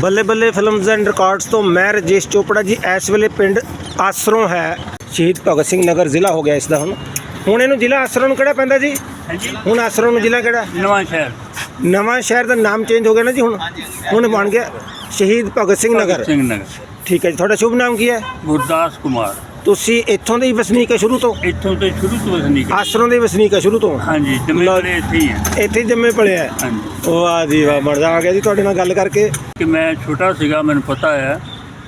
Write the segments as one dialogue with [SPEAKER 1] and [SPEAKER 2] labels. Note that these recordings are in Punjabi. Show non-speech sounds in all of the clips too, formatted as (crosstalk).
[SPEAKER 1] ਬੱਲੇ ਬੱਲੇ ਫਿਲਮਸ ਐਂਡ ਰਿਕਾਰਡਸ ਤੋਂ ਮੈਂ ਰਜੇਸ਼ ਚੋਪੜਾ ਜੀ ਇਸ ਵੇਲੇ ਪਿੰਡ ਆਸਰੋਂ ਹੈ। ਸ਼ਹੀਦ ਭਗਤ ਸਿੰਘ ਨਗਰ ਜ਼ਿਲ੍ਹਾ ਹੋ ਗਿਆ ਇਸ ਦਾ ਹੁਣ। ਹੁਣ ਇਹਨੂੰ ਜ਼ਿਲ੍ਹਾ ਆਸਰੋਂ ਨੂੰ ਕਿਹੜਾ ਪੈਂਦਾ ਜੀ? ਹੁਣ ਆਸਰੋਂ ਨੂੰ ਜ਼ਿਲ੍ਹਾ ਕਿਹੜਾ?
[SPEAKER 2] ਨਵਾਂ ਸ਼ਹਿਰ।
[SPEAKER 1] ਨਵਾਂ ਸ਼ਹਿਰ ਦਾ ਨਾਮ ਚੇਂਜ ਹੋ ਗਿਆ ਨਾ ਜੀ ਹੁਣ? ਹੁਣ ਬਣ ਗਿਆ ਸ਼ਹੀਦ ਭਗਤ ਸਿੰਘ ਨਗਰ।
[SPEAKER 2] ਸਿੰਘ ਨਗਰ।
[SPEAKER 1] ਠੀਕ ਹੈ ਜੀ ਤੁਹਾਡਾ ਸ਼ੁਭ ਨਾਮ ਕੀ ਹੈ?
[SPEAKER 2] ਗੁਰਦਾਸ ਕੁਮਾਰ।
[SPEAKER 1] ਤੁਸੀਂ ਇੱਥੋਂ ਦੇ ਹੀ ਵਸਨੀਕ ਹੈ ਸ਼ੁਰੂ ਤੋਂ?
[SPEAKER 2] ਇੱਥੋਂ ਤੋਂ ਸ਼ੁਰੂ ਤੋਂ ਵਸਨੀਕ
[SPEAKER 1] ਆਸਰੋਂ ਦੇ ਵਸਨੀਕ ਹੈ ਸ਼ੁਰੂ ਤੋਂ?
[SPEAKER 2] ਹਾਂਜੀ ਜੰਮੇ
[SPEAKER 1] ਲਓ।
[SPEAKER 2] ਪਲੇ ਇੱਥੇ ਹੀ ਹੈ।
[SPEAKER 1] ਇੱਥੇ ਹੀ ਜੰਮੇ ਹੈ?
[SPEAKER 2] ਹਾਂਜੀ।
[SPEAKER 1] ਵਾਹ ਜੀ ਵਾਹ ਮਰਦਾ ਆ ਗਿਆ ਜੀ ਤੁਹਾਡੇ ਨਾਲ ਗੱਲ ਕਰਕੇ।
[SPEAKER 2] ਕਿ ਮੈਂ ਛੋਟਾ ਸੀਗਾ ਮੈਨੂੰ ਪਤਾ ਹੈ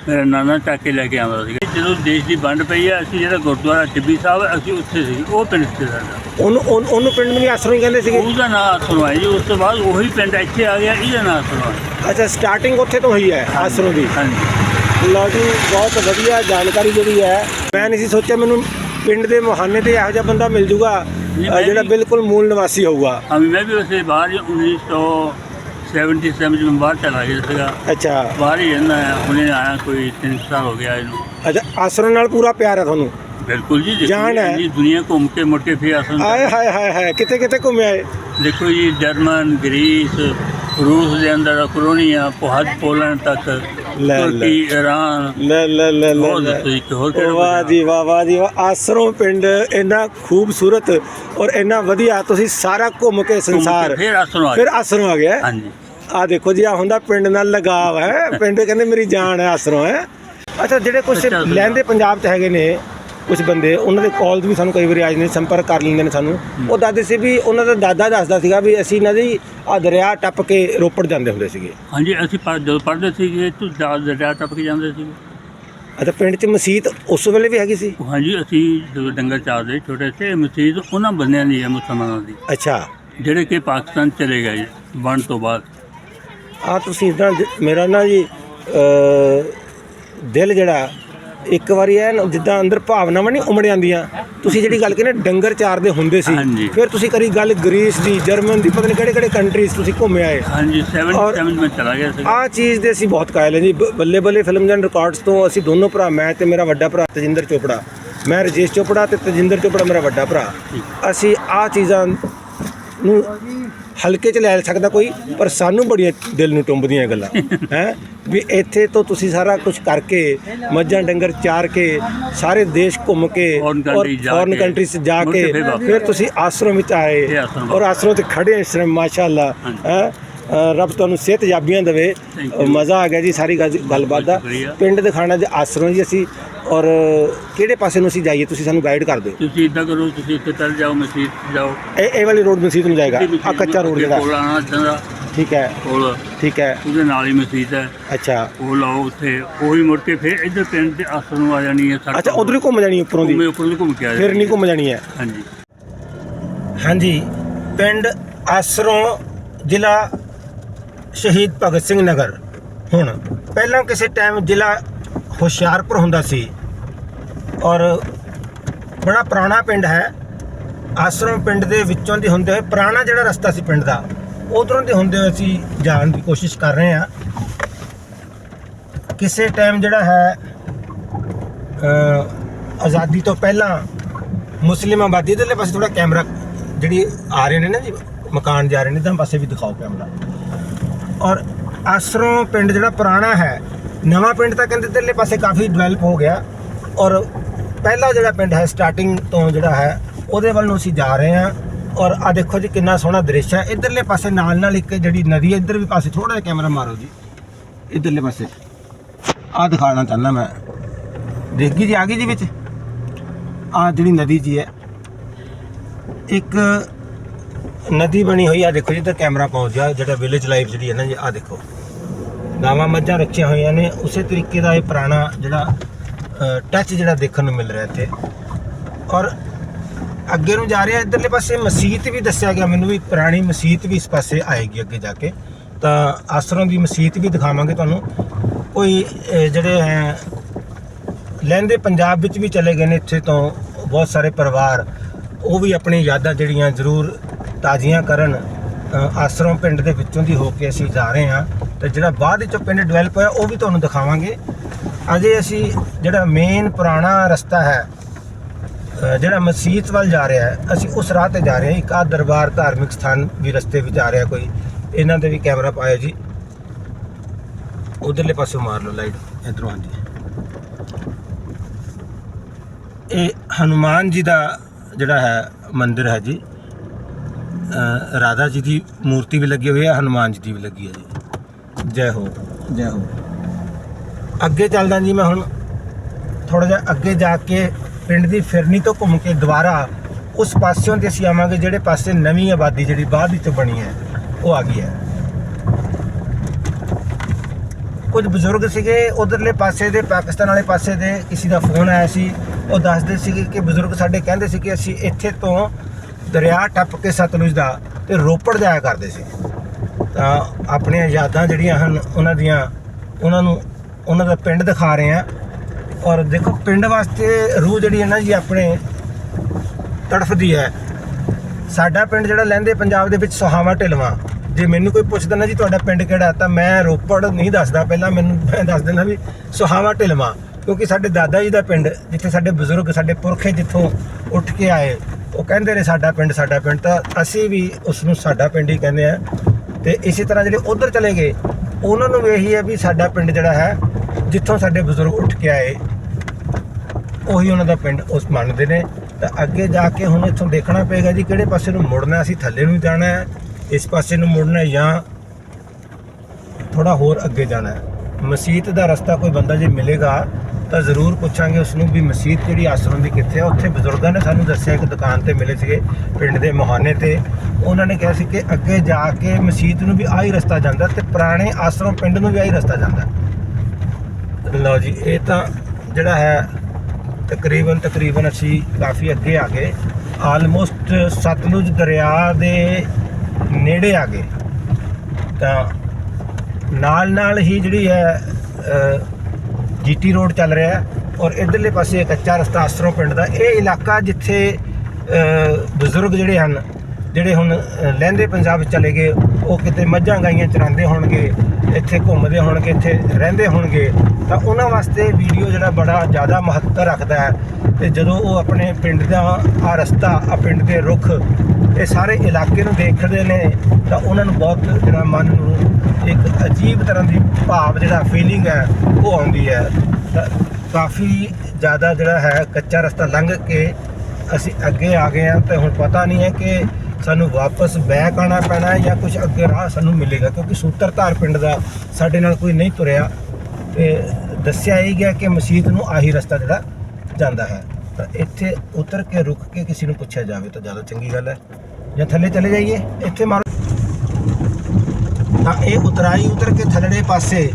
[SPEAKER 2] ਮੇਰਾ ਨਾਨਾ ਚੱਕ ਕੇ ਲੈ ਕੇ ਆਉਂਦਾ ਸੀਗਾ। ਜਦੋਂ ਦੇਸ਼ ਦੀ ਵੰਡ ਪਈ ਹੈ ਅਸੀਂ ਜਿਹੜਾ ਗੁਰਦੁਆਰਾ ਟਿੱਬੀ ਸਾਹਿਬ ਹੈ, ਅਸੀਂ ਉੱਥੇ ਸੀ ਉਹ ਪਿੰਡ ਸੀ ਸਾਡਾ।
[SPEAKER 1] ਉਹਨੂੰ ਉਹਨੂੰ ਉਹਨੂੰ ਪਿੰਡ ਨੂੰ ਵੀ ਆਸਰੋਂ ਹੀ ਕਹਿੰਦੇ ਸੀਗੇ?
[SPEAKER 2] ਉਹਦਾ ਨਾਂ ਅਸਰੋਂ ਹੈ ਜੀ ਉਸ ਤੋਂ ਬਾਅਦ ਉਹੀ ਪਿੰਡ ਇੱਥੇ ਆ ਗਿਆ ਇਹਦਾ ਨਾਂ ਅਸਰੋਂ ਹੈ।
[SPEAKER 1] ਅੱਛਾ ਸਟਾਰਟਿੰਗ ਉੱਥੇ ਤੋਂ ਹੋਈ ਹੈ ਆਸਰੋਂ ਦੀ।
[SPEAKER 2] ਹਾਂਜੀ।
[SPEAKER 1] ਲਓ ਜੀ ਬਹੁਤ ਵਧੀਆ ਜਾਣਕਾਰੀ ਜਿਹੜੀ ਹੈ। ਮੈਂ ਨਹੀਂ ਸੀ ਸੋਚਿਆ ਮੈਨੂੰ ਪਿੰਡ ਦੇ ਮੁਹਾਨੇ ਤੇ ਇਹੋ ਜਿਹਾ ਬੰਦਾ ਮਿਲ ਜੂਗਾ ਅ, ਜਿਹੜਾ ਬਿਲਕੁਲ ਮੂਲ ਨਿਵਾਸੀ ਹੋਊਗਾ।
[SPEAKER 2] ਹਾਂ ਮੈਂ ਵੀ ਉਸੇ ਬਾਹਰ ਹੀ 1977 ਵਿੱਚ ਮੈਂ ਬਾਹਰ ਚਲਾ ਗਿਆ ਸੀਗਾ।
[SPEAKER 1] ਅੱਛਾ।
[SPEAKER 2] ਬਾਹਰ ਹੀ ਰਹਿੰਦਾ ਹੈ ਹੁਣੇ ਆਇਆ ਕੋਈ 3 ਸਾਲ ਹੋ ਗਿਆ ਇਹਨੂੰ।
[SPEAKER 1] ਅੱਛਾ ਆਸਰੋਂ ਨਾਲ ਪੂਰਾ ਪਿਆਰ ਹੈ ਤੁਹਾਨੂੰ?
[SPEAKER 2] ਬਿਲਕੁਲ ਜੀ
[SPEAKER 1] ਜਾਨ ਹੈ।
[SPEAKER 2] ਜੀ ਦੁਨੀਆ ਘੁੰਮ ਕੇ ਮੁੜ ਕੇ ਫਿਰ ਅਸਲ
[SPEAKER 1] ਆਏ ਹਾਏ ਹਾਏ ਹਾਏ ਕਿਤੇ ਕਿਤੇ ਘੁੰਮਿਆ ਏ
[SPEAKER 2] ਦੇਖੋ ਜੀ ਜਰਮਨ ਗ੍ਰੀਸ ਰੂਸ ਦੇ ਅੰਦਰ ਕੋਲੋਨੀਆ ਪਹੁੰਚ ਪੋਲੈਂਡ ਤੱਕ
[SPEAKER 1] ਲੈ।
[SPEAKER 2] ਤੁਰਕੀ ਈਰਾਨ
[SPEAKER 1] ਲੈ ਲੈ ਲੈ ਲੈ
[SPEAKER 2] ਹੋਰ
[SPEAKER 1] ਲੈ।
[SPEAKER 2] ਦੱਸੋ ਜੀ, ਹੋਰ ਕਿਹੜਾ
[SPEAKER 1] ਵਾਹ? ਜੀ ਵਾਹ ਵਾਹ ਜੀ ਵਾਹ ਆਸਰੋਂ ਪਿੰਡ ਇੰਨਾ ਖੂਬਸੂਰਤ ਔਰ ਇੰਨਾ ਵਧੀਆ ਤੁਸੀਂ ਸਾਰਾ ਘੁੰਮ ਕੇ ਸੰਸਾਰ
[SPEAKER 2] ਫਿਰ ਅਸਲ ਆ
[SPEAKER 1] ਫਿਰ ਆਸਰੋਂ ਆ ਗਿਆ
[SPEAKER 2] ਹਾਂਜੀ
[SPEAKER 1] ਆ ਦੇਖੋ ਜੀ ਆ ਹੁੰਦਾ ਪਿੰਡ ਨਾਲ ਲਗਾਵ ਹੈ ਪਿੰਡ ਕਹਿੰਦੇ ਮੇਰੀ ਜਾਨ ਹੈ ਆਸਰੋਂ ਹੈ ਅੱਛਾ ਜਿਹੜੇ ਕੁਝ। ਲਹਿੰਦੇ ਪੰਜਾਬ 'ਚ ਹੈਗੇ ਨੇ ਕੁਝ ਬੰਦੇ ਉਹਨਾਂ ਦੇ ਕਾਲਸ ਵੀ ਸਾਨੂੰ ਕਈ ਵਾਰੀ ਆ ਜਾਂਦੇ ਨੇ ਸੰਪਰਕ ਕਰ ਲੈਂਦੇ ਨੇ ਸਾਨੂੰ। ਉਹ ਦਾਦੇ ਸੀ ਵੀ ਉਹਨਾਂ ਦਾ ਦਾਦਾ ਦੱਸਦਾ ਸੀਗਾ ਵੀ ਅਸੀਂ ਨਾ ਜੀ ਆ ਦਰਿਆ ਟੱਪ ਕੇ ਰੋਪੜ ਜਾਂਦੇ ਹੁੰਦੇ ਸੀਗੇ।
[SPEAKER 2] ਹਾਂਜੀ ਅਸੀਂ ਪੜ੍ਹ- ਜਦੋਂ ਪੜ੍ਹਦੇ ਸੀਗੇ ਤੂੰ ਦਰਿਆ ਟੱਪ ਕੇ ਜਾਂਦੇ ਸੀ
[SPEAKER 1] ਅੱਛਾ ਪਿੰਡ 'ਚ ਮਸਜਿਦ ਉਸ ਵੇਲੇ ਵੀ ਹੈਗੀ ਸੀ?
[SPEAKER 2] ਹਾਂਜੀ ਅਸੀਂ ਜਦੋਂ ਡੰਗਰ ਚਾਰਦੇ ਛੋਟੇ ਸੀ ਮਸਜਿਦ ਉਹਨਾਂ ਬੰਦਿਆਂ ਦੀ ਹੈ ਮੁਸਲਮਾਨਾਂ ਦੀ।
[SPEAKER 1] ਅੱਛਾ।
[SPEAKER 2] ਜਿਹੜੇ ਕਿ ਪਾਕਿਸਤਾਨ ਚਲੇ ਗਏ ਵੰਡ ਤੋਂ ਬਾਅਦ।
[SPEAKER 1] ਆ ਤੁਸੀਂ ਇਦਾਂ ਮੇਰਾ ਨਾ ਜੀ ਅ, ਦਿਲ ਜਿਹੜਾ ਇੱਕ ਵਾਰੀ ਐ ਜਿੱਦਾਂ ਅੰਦਰ ਭਾਵਨਾਵਾਂ ਨਹੀਂ ਉਮੜ ਜਾਂਦੀਆਂ। ਤੁਸੀਂ ਜਿਹੜੀ ਗੱਲ ਕਹਿੰਦੇ ਡੰਗਰ ਚਾਰਦੇ ਹੁੰਦੇ ਸੀ।
[SPEAKER 2] ਹਾਂਜੀ।
[SPEAKER 1] ਫਿਰ ਤੁਸੀਂ ਕਰੀ ਗੱਲ ਗ੍ਰੀਸ ਦੀ ਜਰਮਨ ਦੀ ਪਤਾ ਨਹੀਂ ਕਿਹੜੇ ਕਿਹੜੇ ਕੰਟਰੀਜ਼ ਤੁਸੀਂ ਘੁੰਮੇ ਆਏ।
[SPEAKER 2] ਹਾਂਜੀ 77 ਮੈਂ ਚਲਾ ਗਿਆ ਸੀ
[SPEAKER 1] ਆਹ ਚੀਜ਼ ਦੇ ਅਸੀਂ ਬਹੁਤ ਕਾਇਲ ਹਾਂ ਜੀ। ਬ- ਬੱਲੇ ਬੱਲੇ ਫਿਲਮਸ ਐਂਡ ਰਿਕਾਰਡਸ ਤੋਂ ਅਸੀਂ ਦੋਨੋਂ ਭਰਾ ਮੈਂ ਤੇ ਮੇਰਾ ਵੱਡਾ ਭਰਾ ਤਜਿੰਦਰ ਚੋਪੜਾ। ਮੈਂ ਰਜੇਸ਼ ਚੋਪੜਾ ਤੇ ਤਜਿੰਦਰ ਚੋਪੜਾ ਮੇਰਾ ਵੱਡਾ ਭਰਾ। ਅਸੀਂ ਆਹ ਚੀਜ਼ਾਂ ਨੂੰ ਹਲਕੇ ਚ ਲੈ ਸਕਦਾ ਕੋਈ ਪਰ ਸਾਨੂੰ ਬੜੀਆਂ ਦਿਲ ਨੂੰ ਟੁੰਬਦੀਆਂ ਗੱਲਾਂ। (laughs) ਹੈ? ਵੀ ਇੱਥੇ ਤੋਂ ਤੁਸੀਂ ਸਾਰਾ ਕੁਝ ਕਰਕੇ ਮੱਝਾਂ ਡੰਗਰ ਚਾਰ ਕੇ ਸਾਰੇ ਦੇਸ਼ ਘੁੰਮ ਕੇ
[SPEAKER 2] ਜਾ
[SPEAKER 1] ਫੋਰਨ
[SPEAKER 2] ਕੇ,
[SPEAKER 1] ਕੰਟਰੀਜ਼ ਜਾ ਕੇ
[SPEAKER 2] ਫਿਰ
[SPEAKER 1] ਤੁਸੀਂ ਆਸ਼ਰਮ ਵਿੱਚ ਆਏ ਔਰ ਆਸ਼ਰਮ ਤੇ ਖੜੇ ਇਸ ਤਰ੍ਹਾਂ ਮਾਸ਼ਾਅੱਲਾ। ਹੈ? ਰੱਬ ਤੁਹਾਨੂੰ ਸਿਹਤ ਯਾਬੀਆਂ ਦੇਵੇ। ਮਜ਼ਾ ਆ ਗਿਆ ਜੀ ਸਾਰੀ ਗੱਲ- ਗੱਲਬਾਤ ਦਾ। ਪਿੰਡ ਦਿਖਾਣਾ ਜੀ ਆਸਰੋਂ ਜੀ ਅਸੀਂ ਔਰ ਕਿਹੜੇ ਪਾਸੇ ਨੂੰ ਅਸੀਂ ਜਾਈਏ ਤੁਸੀਂ ਸਾਨੂੰ ਗਾਈਡ ਕਰ ਦਿਓ।
[SPEAKER 2] ਤੁਸੀਂ ਇਦਾਂ ਕਰੋ ਤੁਸੀਂ ਇੱਥੇ ਚੱਲ ਜਾਓ ਮਸਜਿਦ ਜਾਓ।
[SPEAKER 1] ਇਹ ਇਹ ਵਾਲੀ ਰੋਡ ਮਸਜਿਦ ਨੂੰ ਜਾਏਗਾ। ਆ ਕੱਚਾ ਰੋਡ ਜਿਹੜਾ।
[SPEAKER 2] ਕੋਲ ਆਣਾ ਚੰਦਾ
[SPEAKER 1] ਠੀਕ ਹੈ।
[SPEAKER 2] ਕੋਲ।
[SPEAKER 1] ਠੀਕ ਹੈ।
[SPEAKER 2] ਉਹਦੇ ਨਾਲ ਹੀ ਮਸਜਿਦ ਹੈ।
[SPEAKER 1] ਅੱਛਾ।
[SPEAKER 2] ਉਹ ਲਾਓ ਉੱਥੇ। ਉਹੀ ਮੁੜ ਕੇ ਫਿਰ ਇੱਧਰ ਪਿੰਡ ਦੇ ਆਸਰ ਨੂੰ ਆ ਜਾਣੀ ਹੈ
[SPEAKER 1] ਅੱਛਾ ਉਧਰ ਹੀ ਘੁੰਮ ਜਾਣੀ ਉੱਪਰੋਂ
[SPEAKER 2] ਘੁੰਮੇ
[SPEAKER 1] ਦੀ
[SPEAKER 2] ਉੱਪਰ ਨੂੰ ਘੁੰਮ ਕੇ ਆ
[SPEAKER 1] ਫਿਰ ਨਹੀਂ ਘੁੰਮ ਜਾਣੀ ਹੈ।
[SPEAKER 2] ਹਾਂਜੀ।
[SPEAKER 1] ਹਾਂਜੀ। ਪਿੰਡ ਆਸਰੋਂ ਜ਼ਿਲ੍ਹਾ ਸ਼ਹੀਦ ਭਗਤ ਸਿੰਘ ਨਗਰ। ਹੁਣ ਪਹਿਲਾਂ ਕਿਸੇ ਟਾਈਮ ਜ਼ਿਲ੍ਹਾ ਹੁਸ਼ਿਆਰਪੁਰ ਹੁੰਦਾ ਸੀ ਔਰ ਬੜਾ ਪੁਰਾਣਾ ਪਿੰਡ ਹੈ। ਆਸ਼ਰਮ ਪਿੰਡ ਦੇ ਵਿੱਚੋਂ ਦੀ ਹੁੰਦੇ ਹੋਏ ਪੁਰਾਣਾ ਜਿਹੜਾ ਰਸਤਾ ਸੀ ਪਿੰਡ ਦਾ, ਉਧਰੋਂ ਦੇ ਹੁੰਦੇ ਹੋਏ ਅਸੀਂ ਜਾਣ ਦੀ ਕੋਸ਼ਿਸ਼ ਕਰ ਰਹੇ ਹਾਂ। ਕਿਸੇ ਟਾਈਮ ਜਿਹੜਾ ਹੈ ਆਜ਼ਾਦੀ ਤੋਂ ਪਹਿਲਾਂ ਮੁਸਲਿਮ ਆਬਾਦੀ ਦੇ ਪਾਸੇ ਥੋੜਾ ਕੈਮਰਾ ਜਿਹੜੀ ਆ ਰਹੇ ਨੇ ਨਾ ਜੀ, ਮਕਾਨ ਜਾ ਰਹੇ ਨੇ ਤਾਂ ਪਾਸੇ ਵੀ ਦਿਖਾਓ ਕੈਮਰਾ ਔਰ ਆਸਰੋਂ ਪਿੰਡ ਜਿਹੜਾ ਪੁਰਾਣਾ ਹੈ, ਨਵਾਂ ਪਿੰਡ ਤਾਂ ਕਹਿੰਦੇ ਇੱਧਰਲੇ ਪਾਸੇ ਕਾਫੀ ਡਿਵੈਲਪ ਹੋ ਗਿਆ। ਔਰ ਪਹਿਲਾ ਜਿਹੜਾ ਪਿੰਡ ਹੈ ਸਟਾਰਟਿੰਗ ਤੋਂ ਜਿਹੜਾ ਹੈ, ਉਹਦੇ ਵੱਲ ਨੂੰ ਅਸੀਂ ਜਾ ਰਹੇ ਹਾਂ। ਔਰ ਆ ਦੇਖੋ ਜੀ ਕਿੰਨਾ ਸੋਹਣਾ ਦ੍ਰਿਸ਼ ਹੈ। ਇੱਧਰਲੇ ਪਾਸੇ ਨਾਲ ਨਾਲ ਇੱਕ ਜਿਹੜੀ ਨਦੀ ਹੈ, ਇੱਧਰ ਵੀ ਪਾਸੇ ਥੋੜਾ ਜਿਹਾ ਕੈਮਰਾ ਮਾਰੋ ਜੀ। ਇੱਧਰਲੇ ਪਾਸੇ। ਆ ਦਿਖਾਉਣਾ ਚਾਹੁੰਦਾ ਮੈਂ। ਦੇਖ ਗਈ ਜੀ, ਆ ਗਈ ਜੀ ਵਿੱਚ? ਆ ਜਿਹੜੀ ਨਦੀ ਜੀ ਹੈ, ਇੱਕ ਨਦੀ ਬਣੀ ਹੋਈ ਆ, ਦੇਖੋ ਜਿੱਧਰ ਕੈਮਰਾ ਪਹੁੰਚ ਗਿਆ ਜਿਹੜਾ ਵਿਲੇਜ ਲਾਈਫ ਜਿਹੜੀ ਹੈ ਨਾ ਜੀ ਆ ਦੇਖੋ। ਗਾਵਾਂ ਮੱਝਾਂ ਰੱਖੀਆਂ ਹੋਈਆਂ ਨੇ, ਉਸੇ ਤਰੀਕੇ ਦਾ ਇਹ ਪੁਰਾਣਾ ਜਿਹੜਾ ਟੱਚ ਜਿਹੜਾ ਦੇਖਣ ਨੂੰ ਮਿਲ ਰਿਹਾ ਇੱਥੇ। ਔਰ ਅੱਗੇ ਨੂੰ ਜਾ ਰਿਹਾ, ਇਧਰਲੇ ਪਾਸੇ ਮਸਜਿਦ ਵੀ ਦੱਸਿਆ ਗਿਆ ਮੈਨੂੰ ਵੀ, ਪੁਰਾਣੀ ਮਸਜਿਦ ਵੀ ਇਸ ਪਾਸੇ ਆਏਗੀ ਅੱਗੇ ਜਾ ਕੇ। ਤਾਂ ਆਸਰੋਂ ਦੀ ਮਸਜਿਦ ਵੀ ਦਿਖਾਵਾਂਗੇ ਤੁਹਾਨੂੰ। ਕੋਈ ਜਿਹੜੇ ਹੈ ਲਹਿੰਦੇ ਪੰਜਾਬ ਵਿੱਚ ਵੀ ਚਲੇ ਗਏ ਨੇ ਇੱਥੇ ਤੋਂ ਬਹੁਤ ਸਾਰੇ ਪਰਿਵਾਰ, ਉਹ ਵੀ ਆਪਣੀ ਯਾਦਾਂ ਜਿਹੜੀਆਂ ਜ਼ਰੂਰ ਤਾਜ਼ੀਆਂ ਕਰਨ ਆਸਰੋਂ ਪਿੰਡ ਦੇ ਵਿੱਚੋਂ ਦੀ ਹੋ ਕੇ ਅਸੀਂ ਜਾ ਰਹੇ ਹਾਂ ਤੇ ਜਿਹੜਾ ਬਾਅਦ ਵਿੱਚੋਂ ਪਿੰਡ ਡਿਵੈਲਪ ਹੋਇਆ ਉਹ ਵੀ ਤੁਹਾਨੂੰ ਦਿਖਾਵਾਂਗੇ। ਅਜੇ ਅਸੀਂ ਜਿਹੜਾ ਮੇਨ ਪੁਰਾਣਾ ਰਸਤਾ ਹੈ ਜਿਹੜਾ ਮਸਜਿਦ ਵੱਲ ਜਾ ਰਿਹਾ ਹੈ ਅਸੀਂ ਉਸ ਰਾਹ ਤੇ ਜਾ ਰਹੇ ਹਾਂ। ਇੱਕ ਆ ਦਰਬਾਰ ਧਾਰਮਿਕ ਸਥਾਨ ਵੀ ਰਸਤੇ ਵਿੱਚ ਆ ਰਿਹਾ ਕੋਈ। ਇਹਨਾਂ ਦੇ ਵੀ ਕੈਮਰਾ ਪਾਇਓ ਜੀ। ਉਧਰਲੇ ਪਾਸੇ ਮਾਰ ਲਓ ਲਾਈਟ ਇਧਰੋਂ ਆਂਦੀ ਇਹ ਹਨੂਮਾਨ ਜੀ ਦਾ ਜਿਹੜਾ ਹੈ ਮੰਦਿਰ ਹੈ ਜੀ। ਰਾਧਾ ਜੀ ਦੀ ਮੂਰਤੀ ਵੀ ਲੱਗੀ ਹੋਈ ਹੈ ਹਨੂਮਾਨ ਜੀ ਦੀ ਵੀ ਲੱਗੀ ਹੈ ਜੀ। ਜੈ ਹੋ। ਜੈ ਹੋ। ਅੱਗੇ ਚੱਲਦਾ ਜੀ ਮੈਂ ਹੁਣ ਥੋੜਾ ਜਿਹਾ ਅੱਗੇ ਜਾ ਕੇ ਪਿੰਡ ਦੀ ਫਿਰਨੀ ਤੋਂ ਘੁੰਮ ਕੇ ਦੁਬਾਰਾ ਉਸ ਪਾਸਿਓਂ ਤੇ ਅਸੀਂ ਆਵਾਂਗੇ ਜਿਹੜੇ ਪਾਸੇ ਨਵੀਂ ਆਬਾਦੀ ਜਿਹੜੀ ਬਾਅਦ ਵਿੱਚ ਬਣੀ ਹੈ ਉਹ ਆ ਗਈ ਹੈ। ਕੁਝ ਬਜ਼ੁਰਗ ਸੀਗੇ ਉਧਰਲੇ ਪਾਸੇ ਦੇ ਪਾਕਿਸਤਾਨ ਵਾਲੇ ਪਾਸੇ ਦੇ ਕਿਸੇ ਦਾ ਫੋਨ ਆਇਆ ਸੀ ਉਹ ਦੱਸਦੇ ਸੀਗੇ ਕਿ ਬਜ਼ੁਰਗ ਸਾਡੇ ਕਹਿੰਦੇ ਸੀ ਕਿ ਅਸੀਂ ਇੱਥੇ ਤੋਂ ਦਰਿਆ ਟੱਪ ਕੇ ਸਤਲੁਜ ਦਾ ਤੇ ਰੋਪੜ ਜਾਇਆ ਕਰਦੇ ਸੀ। ਤਾਂ ਆਪਣੀਆਂ ਯਾਦਾਂ ਜਿਹੜੀਆਂ ਹਨ, ਉਹਨਾਂ ਦੀਆਂ, ਉਹਨਾਂ ਨੂੰ, ਉਹਨਾਂ ਦਾ ਪਿੰਡ ਦਿਖਾ ਰਹੇ ਆ ਔਰ ਦੇਖੋ, ਪਿੰਡ ਵਾਸਤੇ ਰੂਹ ਜਿਹੜੀ ਹੈ ਨਾ ਜੀ, ਆਪਣੇ ਤੜਫਦੀ ਹੈ। ਸਾਡਾ ਪਿੰਡ ਜਿਹੜਾ ਲਹਿੰਦੇ ਪੰਜਾਬ ਦੇ ਵਿੱਚ ਸੁਹਾਵਾ ਢਿਲਵਾ। ਜੇ ਮੈਨੂੰ ਕੋਈ ਪੁੱਛਦਾ ਨਾ ਜੀ, ਤੁਹਾਡਾ ਪਿੰਡ ਕਿਹੜਾ ਤਾਂ ਮੈਂ ਰੋਪੜ ਨਹੀਂ ਦੱਸਦਾ। ਪਹਿਲਾਂ ਮੈਨੂੰ, ਮੈਂ ਦੱਸ ਦਿੰਦਾ ਵੀ ਸੁਹਾਵਾ ਢਿਲਵਾ। ਕਿਉਂਕਿ ਸਾਡੇ ਦਾਦਾ ਜੀ ਦਾ ਪਿੰਡ, ਜਿੱਥੇ ਸਾਡੇ ਬਜ਼ੁਰਗ, ਸਾਡੇ ਪੁਰਖੇ ਜਿੱਥੋਂ ਉੱਠ ਕੇ ਆਏ, ਉਹ ਕਹਿੰਦੇ ਨੇ ਸਾਡਾ ਪਿੰਡ ਸਾਡਾ ਪਿੰਡ, ਤਾਂ ਅਸੀਂ ਵੀ ਉਸ ਨੂੰ ਸਾਡਾ ਪਿੰਡ ਹੀ ਕਹਿੰਦੇ ਆ ਤੇ ਇਸੇ ਤਰ੍ਹਾਂ ਜਿਹੜੇ ਉਧਰ ਚਲੇ ਗਏ, ਉਹਨਾਂ ਨੂੰ ਇਹੀ ਹੈ ਵੀ ਸਾਡਾ ਪਿੰਡ ਜਿਹੜਾ ਹੈ, ਜਿੱਥੋਂ ਸਾਡੇ ਬਜ਼ੁਰਗ ਉੱਠ ਕੇ ਆਏ, ਉਹੀ ਉਹਨਾਂ ਦਾ ਪਿੰਡ ਉਸ ਮੰਨਦੇ ਨੇ। ਤਾਂ ਅੱਗੇ ਜਾ ਕੇ ਹੁਣ ਇੱਥੋਂ ਦੇਖਣਾ ਪਏਗਾ ਜੀ ਕਿਹੜੇ ਪਾਸੇ ਨੂੰ ਮੁੜਨਾ, ਅਸੀਂ ਥੱਲੇ ਨੂੰ ਜਾਣਾ ਹੈ, ਇਸ ਪਾਸੇ ਨੂੰ ਮੁੜਨਾ ਜਾਂ ਥੋੜਾ ਹੋਰ ਅੱਗੇ ਜਾਣਾ ਹੈ। ਮਸਜਿਦ ਦਾ ਰਸਤਾ ਕੋਈ ਬੰਦਾ ਜੇ ਮਿਲੇਗਾ ਤਾਂ ਜ਼ਰੂਰ ਪੁੱਛਾਂਗੇ ਉਸ ਨੂੰ ਵੀ ਮਸਜਿਦ ਜਿਹੜੀ ਆਸਰਮ ਦੀ ਕਿੱਥੇ ਆ, ਉੱਥੇ ਬਜ਼ੁਰਗਾਂ ਨੇ ਸਾਨੂੰ ਦੱਸਿਆ ਇੱਕ ਦੁਕਾਨ ਤੇ ਮਿਲੇ ਸੀਗੇ ਪਿੰਡ ਦੇ ਮੁਹਾਨੇ ਤੇ। ਉਹਨਾਂ ਨੇ ਕਿਹਾ ਸੀ ਕਿ ਅੱਗੇ ਜਾ ਕੇ ਮਸਜਿਦ ਨੂੰ ਵੀ ਆਹੀ ਰਸਤਾ ਜਾਂਦਾ ਤੇ ਪੁਰਾਣੇ ਆਸਰਮ ਪਿੰਡ ਨੂੰ ਵੀ ਆਹੀ ਰਸਤਾ ਜਾਂਦਾ। ਲਓ ਜੀ, ਇਹ ਤਾਂ ਜਿਹੜਾ ਹੈ, ਤਕਰੀਬਨ ਤਕਰੀਬਨ ਅਸੀਂ ਕਾਫੀ ਅੱਗੇ ਆ ਗਏ। ਆਲਮੋਸਟ ਸਤਲੁਜ ਦਰਿਆ ਦੇ ਨੇੜੇ ਆ ਗਏ। ਤਾਂ ਨਾਲ ਨਾਲ ਹੀ ਜਿਹੜੀ ਹੈ ਜੀਟੀ ਰੋਡ ਚੱਲ ਰਿਹਾ ਹੈ ਔਰ ਇਧਰਲੇ ਪਾਸੇ ਕੱਚਾ ਰਸਤਾ ਅਸਰੋਂ ਪਿੰਡ ਦਾ। ਇਹ ਇਲਾਕਾ ਜਿੱਥੇ ਬਜ਼ੁਰਗ ਜਿਹੜੇ ਹਨ, ਜਿਹੜੇ ਹੁਣ ਲਹਿੰਦੇ ਪੰਜਾਬ ਵਿੱਚ ਚਲੇ ਗਏ, ਉਹ ਕਿਤੇ ਮੱਝਾਂ ਗਾਈਆਂ ਚਰਾਉਂਦੇ ਹੋਣਗੇ, ਇੱਥੇ ਘੁੰਮਦੇ ਹੋਣਗੇ, ਇੱਥੇ ਰਹਿੰਦੇ ਹੋਣਗੇ, ਤਾਂ ਉਹਨਾਂ ਵਾਸਤੇ ਵੀਡੀਓ ਜਿਹੜਾ ਬੜਾ ਜ਼ਿਆਦਾ ਮਹੱਤਵ ਰੱਖਦਾ ਹੈ। ਤੇ ਜਦੋਂ ਉਹ ਆਪਣੇ ਪਿੰਡ ਦਾ ਆ ਰਸਤਾ ਆ ਪਿੰਡ ਦੇ ਰੁੱਖ ਇਹ ਸਾਰੇ ਇਲਾਕੇ ਨੂੰ ਦੇਖਦੇ ਨੇ, ਤਾਂ ਉਹਨਾਂ ਨੂੰ ਬਹੁਤ ਜਿਹੜਾ ਮਨ ਨੂੰ ਇੱਕ ਅਜੀਬ ਤਰ੍ਹਾਂ ਦੀ ਭਾਵ ਜਿਹੜਾ ਫੀਲਿੰਗ ਹੈ, ਉਹ ਆਉਂਦੀ ਹੈ। ਕਾਫੀ ਜ਼ਿਆਦਾ ਜਿਹੜਾ ਹੈ, ਕੱਚਾ ਰਸਤਾ ਲੰਘ ਕੇ ਅਸੀਂ ਅੱਗੇ ਆ ਗਏ ਹਾਂ, ਤੇ ਹੁਣ ਪਤਾ ਨਹੀਂ ਹੈ ਕਿ ਸਾਨੂੰ ਵਾਪਸ ਬੈਕ ਆਣਾ ਪੈਣਾ ਹੈ ਜਾਂ ਕੁਝ ਅੱਗੇ ਰਾਹ ਸਾਨੂੰ ਮਿਲੇਗਾ, ਕਿਉਂਕਿ ਸੂਤਰਧਾਰ ਪਿੰਡ ਦਾ ਸਾਡੇ ਨਾਲ ਕੋਈ ਨਹੀਂ ਤੁਰਿਆ। ਤੇ ਦੱਸਿਆ ਹੀ ਗਿਆ ਕਿ ਮਸਜਿਦ ਨੂੰ ਆਹੀ ਰਸਤਾ ਜਿਹੜਾ ਜਾਂਦਾ ਹੈ। ਤਾਂ ਇੱਥੇ ਉਤਰ ਕੇ ਰੁਕ ਕੇ ਕਿਸੇ ਨੂੰ ਪੁੱਛਿਆ ਜਾਵੇ ਤਾਂ ਜ਼ਿਆਦਾ ਚੰਗੀ ਗੱਲ ਹੈ। ਜਾਂ ਥੱਲੇ ਚਲੇ ਜਾਈਏ, ਇੱਥੇ ਮਾਰੋ। ਤਾਂ ਇਹ ਉਤਰਾਈ ਉਤਰ ਕੇ ਥੱਲੜੇ ਪਾਸੇ।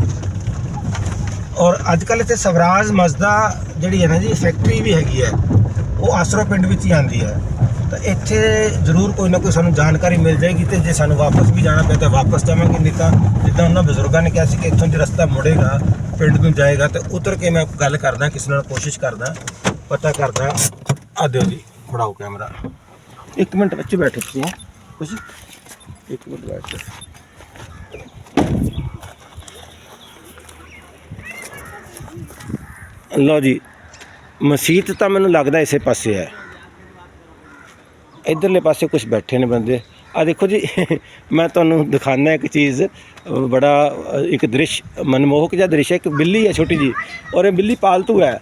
[SPEAKER 1] ਔਰ ਅੱਜ ਕੱਲ੍ਹ ਇੱਥੇ ਸਵਰਾਜ ਮਜ਼ਦਾ ਜਿਹੜੀ ਹੈ ਨਾ ਜੀ ਫੈਕਟਰੀ ਵੀ ਹੈਗੀ ਹੈ। ਉਹ ਆਸਰੋ ਪਿੰਡ ਵਿੱਚ ਹੀ ਆਂਦੀ ਹੈ। ਤਾਂ ਇੱਥੇ ਜ਼ਰੂਰ ਕੋਈ ਨਾ ਕੋਈ ਸਾਨੂੰ ਜਾਣਕਾਰੀ ਮਿਲ ਜਾਏਗੀ ਤੇ ਜੇ ਸਾਨੂੰ ਵਾਪਸ ਵੀ ਜਾਣਾ ਪਿਆ ਤਾਂ ਵਾਪਸ ਜਾਵਾਂਗੇ, ਨਹੀਂ ਤਾਂ ਜਿੱਦਾਂ ਉਹਨਾਂ ਬਜ਼ੁਰਗਾਂ ਨੇ ਕਿਹਾ ਸੀ ਕਿ ਇੱਥੋਂ ਜੇ ਰਸਤਾ ਮੁੜੇਗਾ, ਪਿੰਡ ਨੂੰ ਜਾਏਗਾ, ਤੇ ਉਤਰ ਕੇ ਮੈਂ ਗੱਲ ਕਰਦਾ, ਕਿਸੇ ਨਾਲ ਕੋਸ਼ਿਸ਼ ਕਰਦਾ। ਪਤਾ ਕਰਦਾ। ਆ ਦਿਓ ਜੀ, ਫੜਾਓ ਕੈਮਰਾ। ਇੱਕ ਮਿੰਟ ਬੱਚੇ ਬੈਠੇ ਤੁਸੀਂ, ਹੈਂ? ਇੱਕ ਮਿੰਟ ਬੈਠ ਲਓ ਜੀ ਮਸਜਿਦ ਤਾਂ ਮੈਨੂੰ ਲੱਗਦਾ ਇਸੇ ਪਾਸੇ ਹੈ। ਇਧਰਲੇ ਪਾਸੇ ਕੁਝ ਬੈਠੇ ਨੇ ਬੰਦੇ। ਆ ਦੇਖੋ ਜੀ, ਮੈਂ ਤੁਹਾਨੂੰ ਦਿਖਾਣਾ ਇੱਕ ਚੀਜ਼ ਬੜਾ ਇੱਕ ਦ੍ਰਿਸ਼, ਮਨਮੋਹਕ ਜਿਹਾ ਦ੍ਰਿਸ਼ ਹੈ, ਇੱਕ ਬਿੱਲੀ ਹੈ ਛੋਟੀ ਜੀ ਔਰ ਇਹ ਬਿੱਲੀ ਪਾਲਤੂ ਹੈ।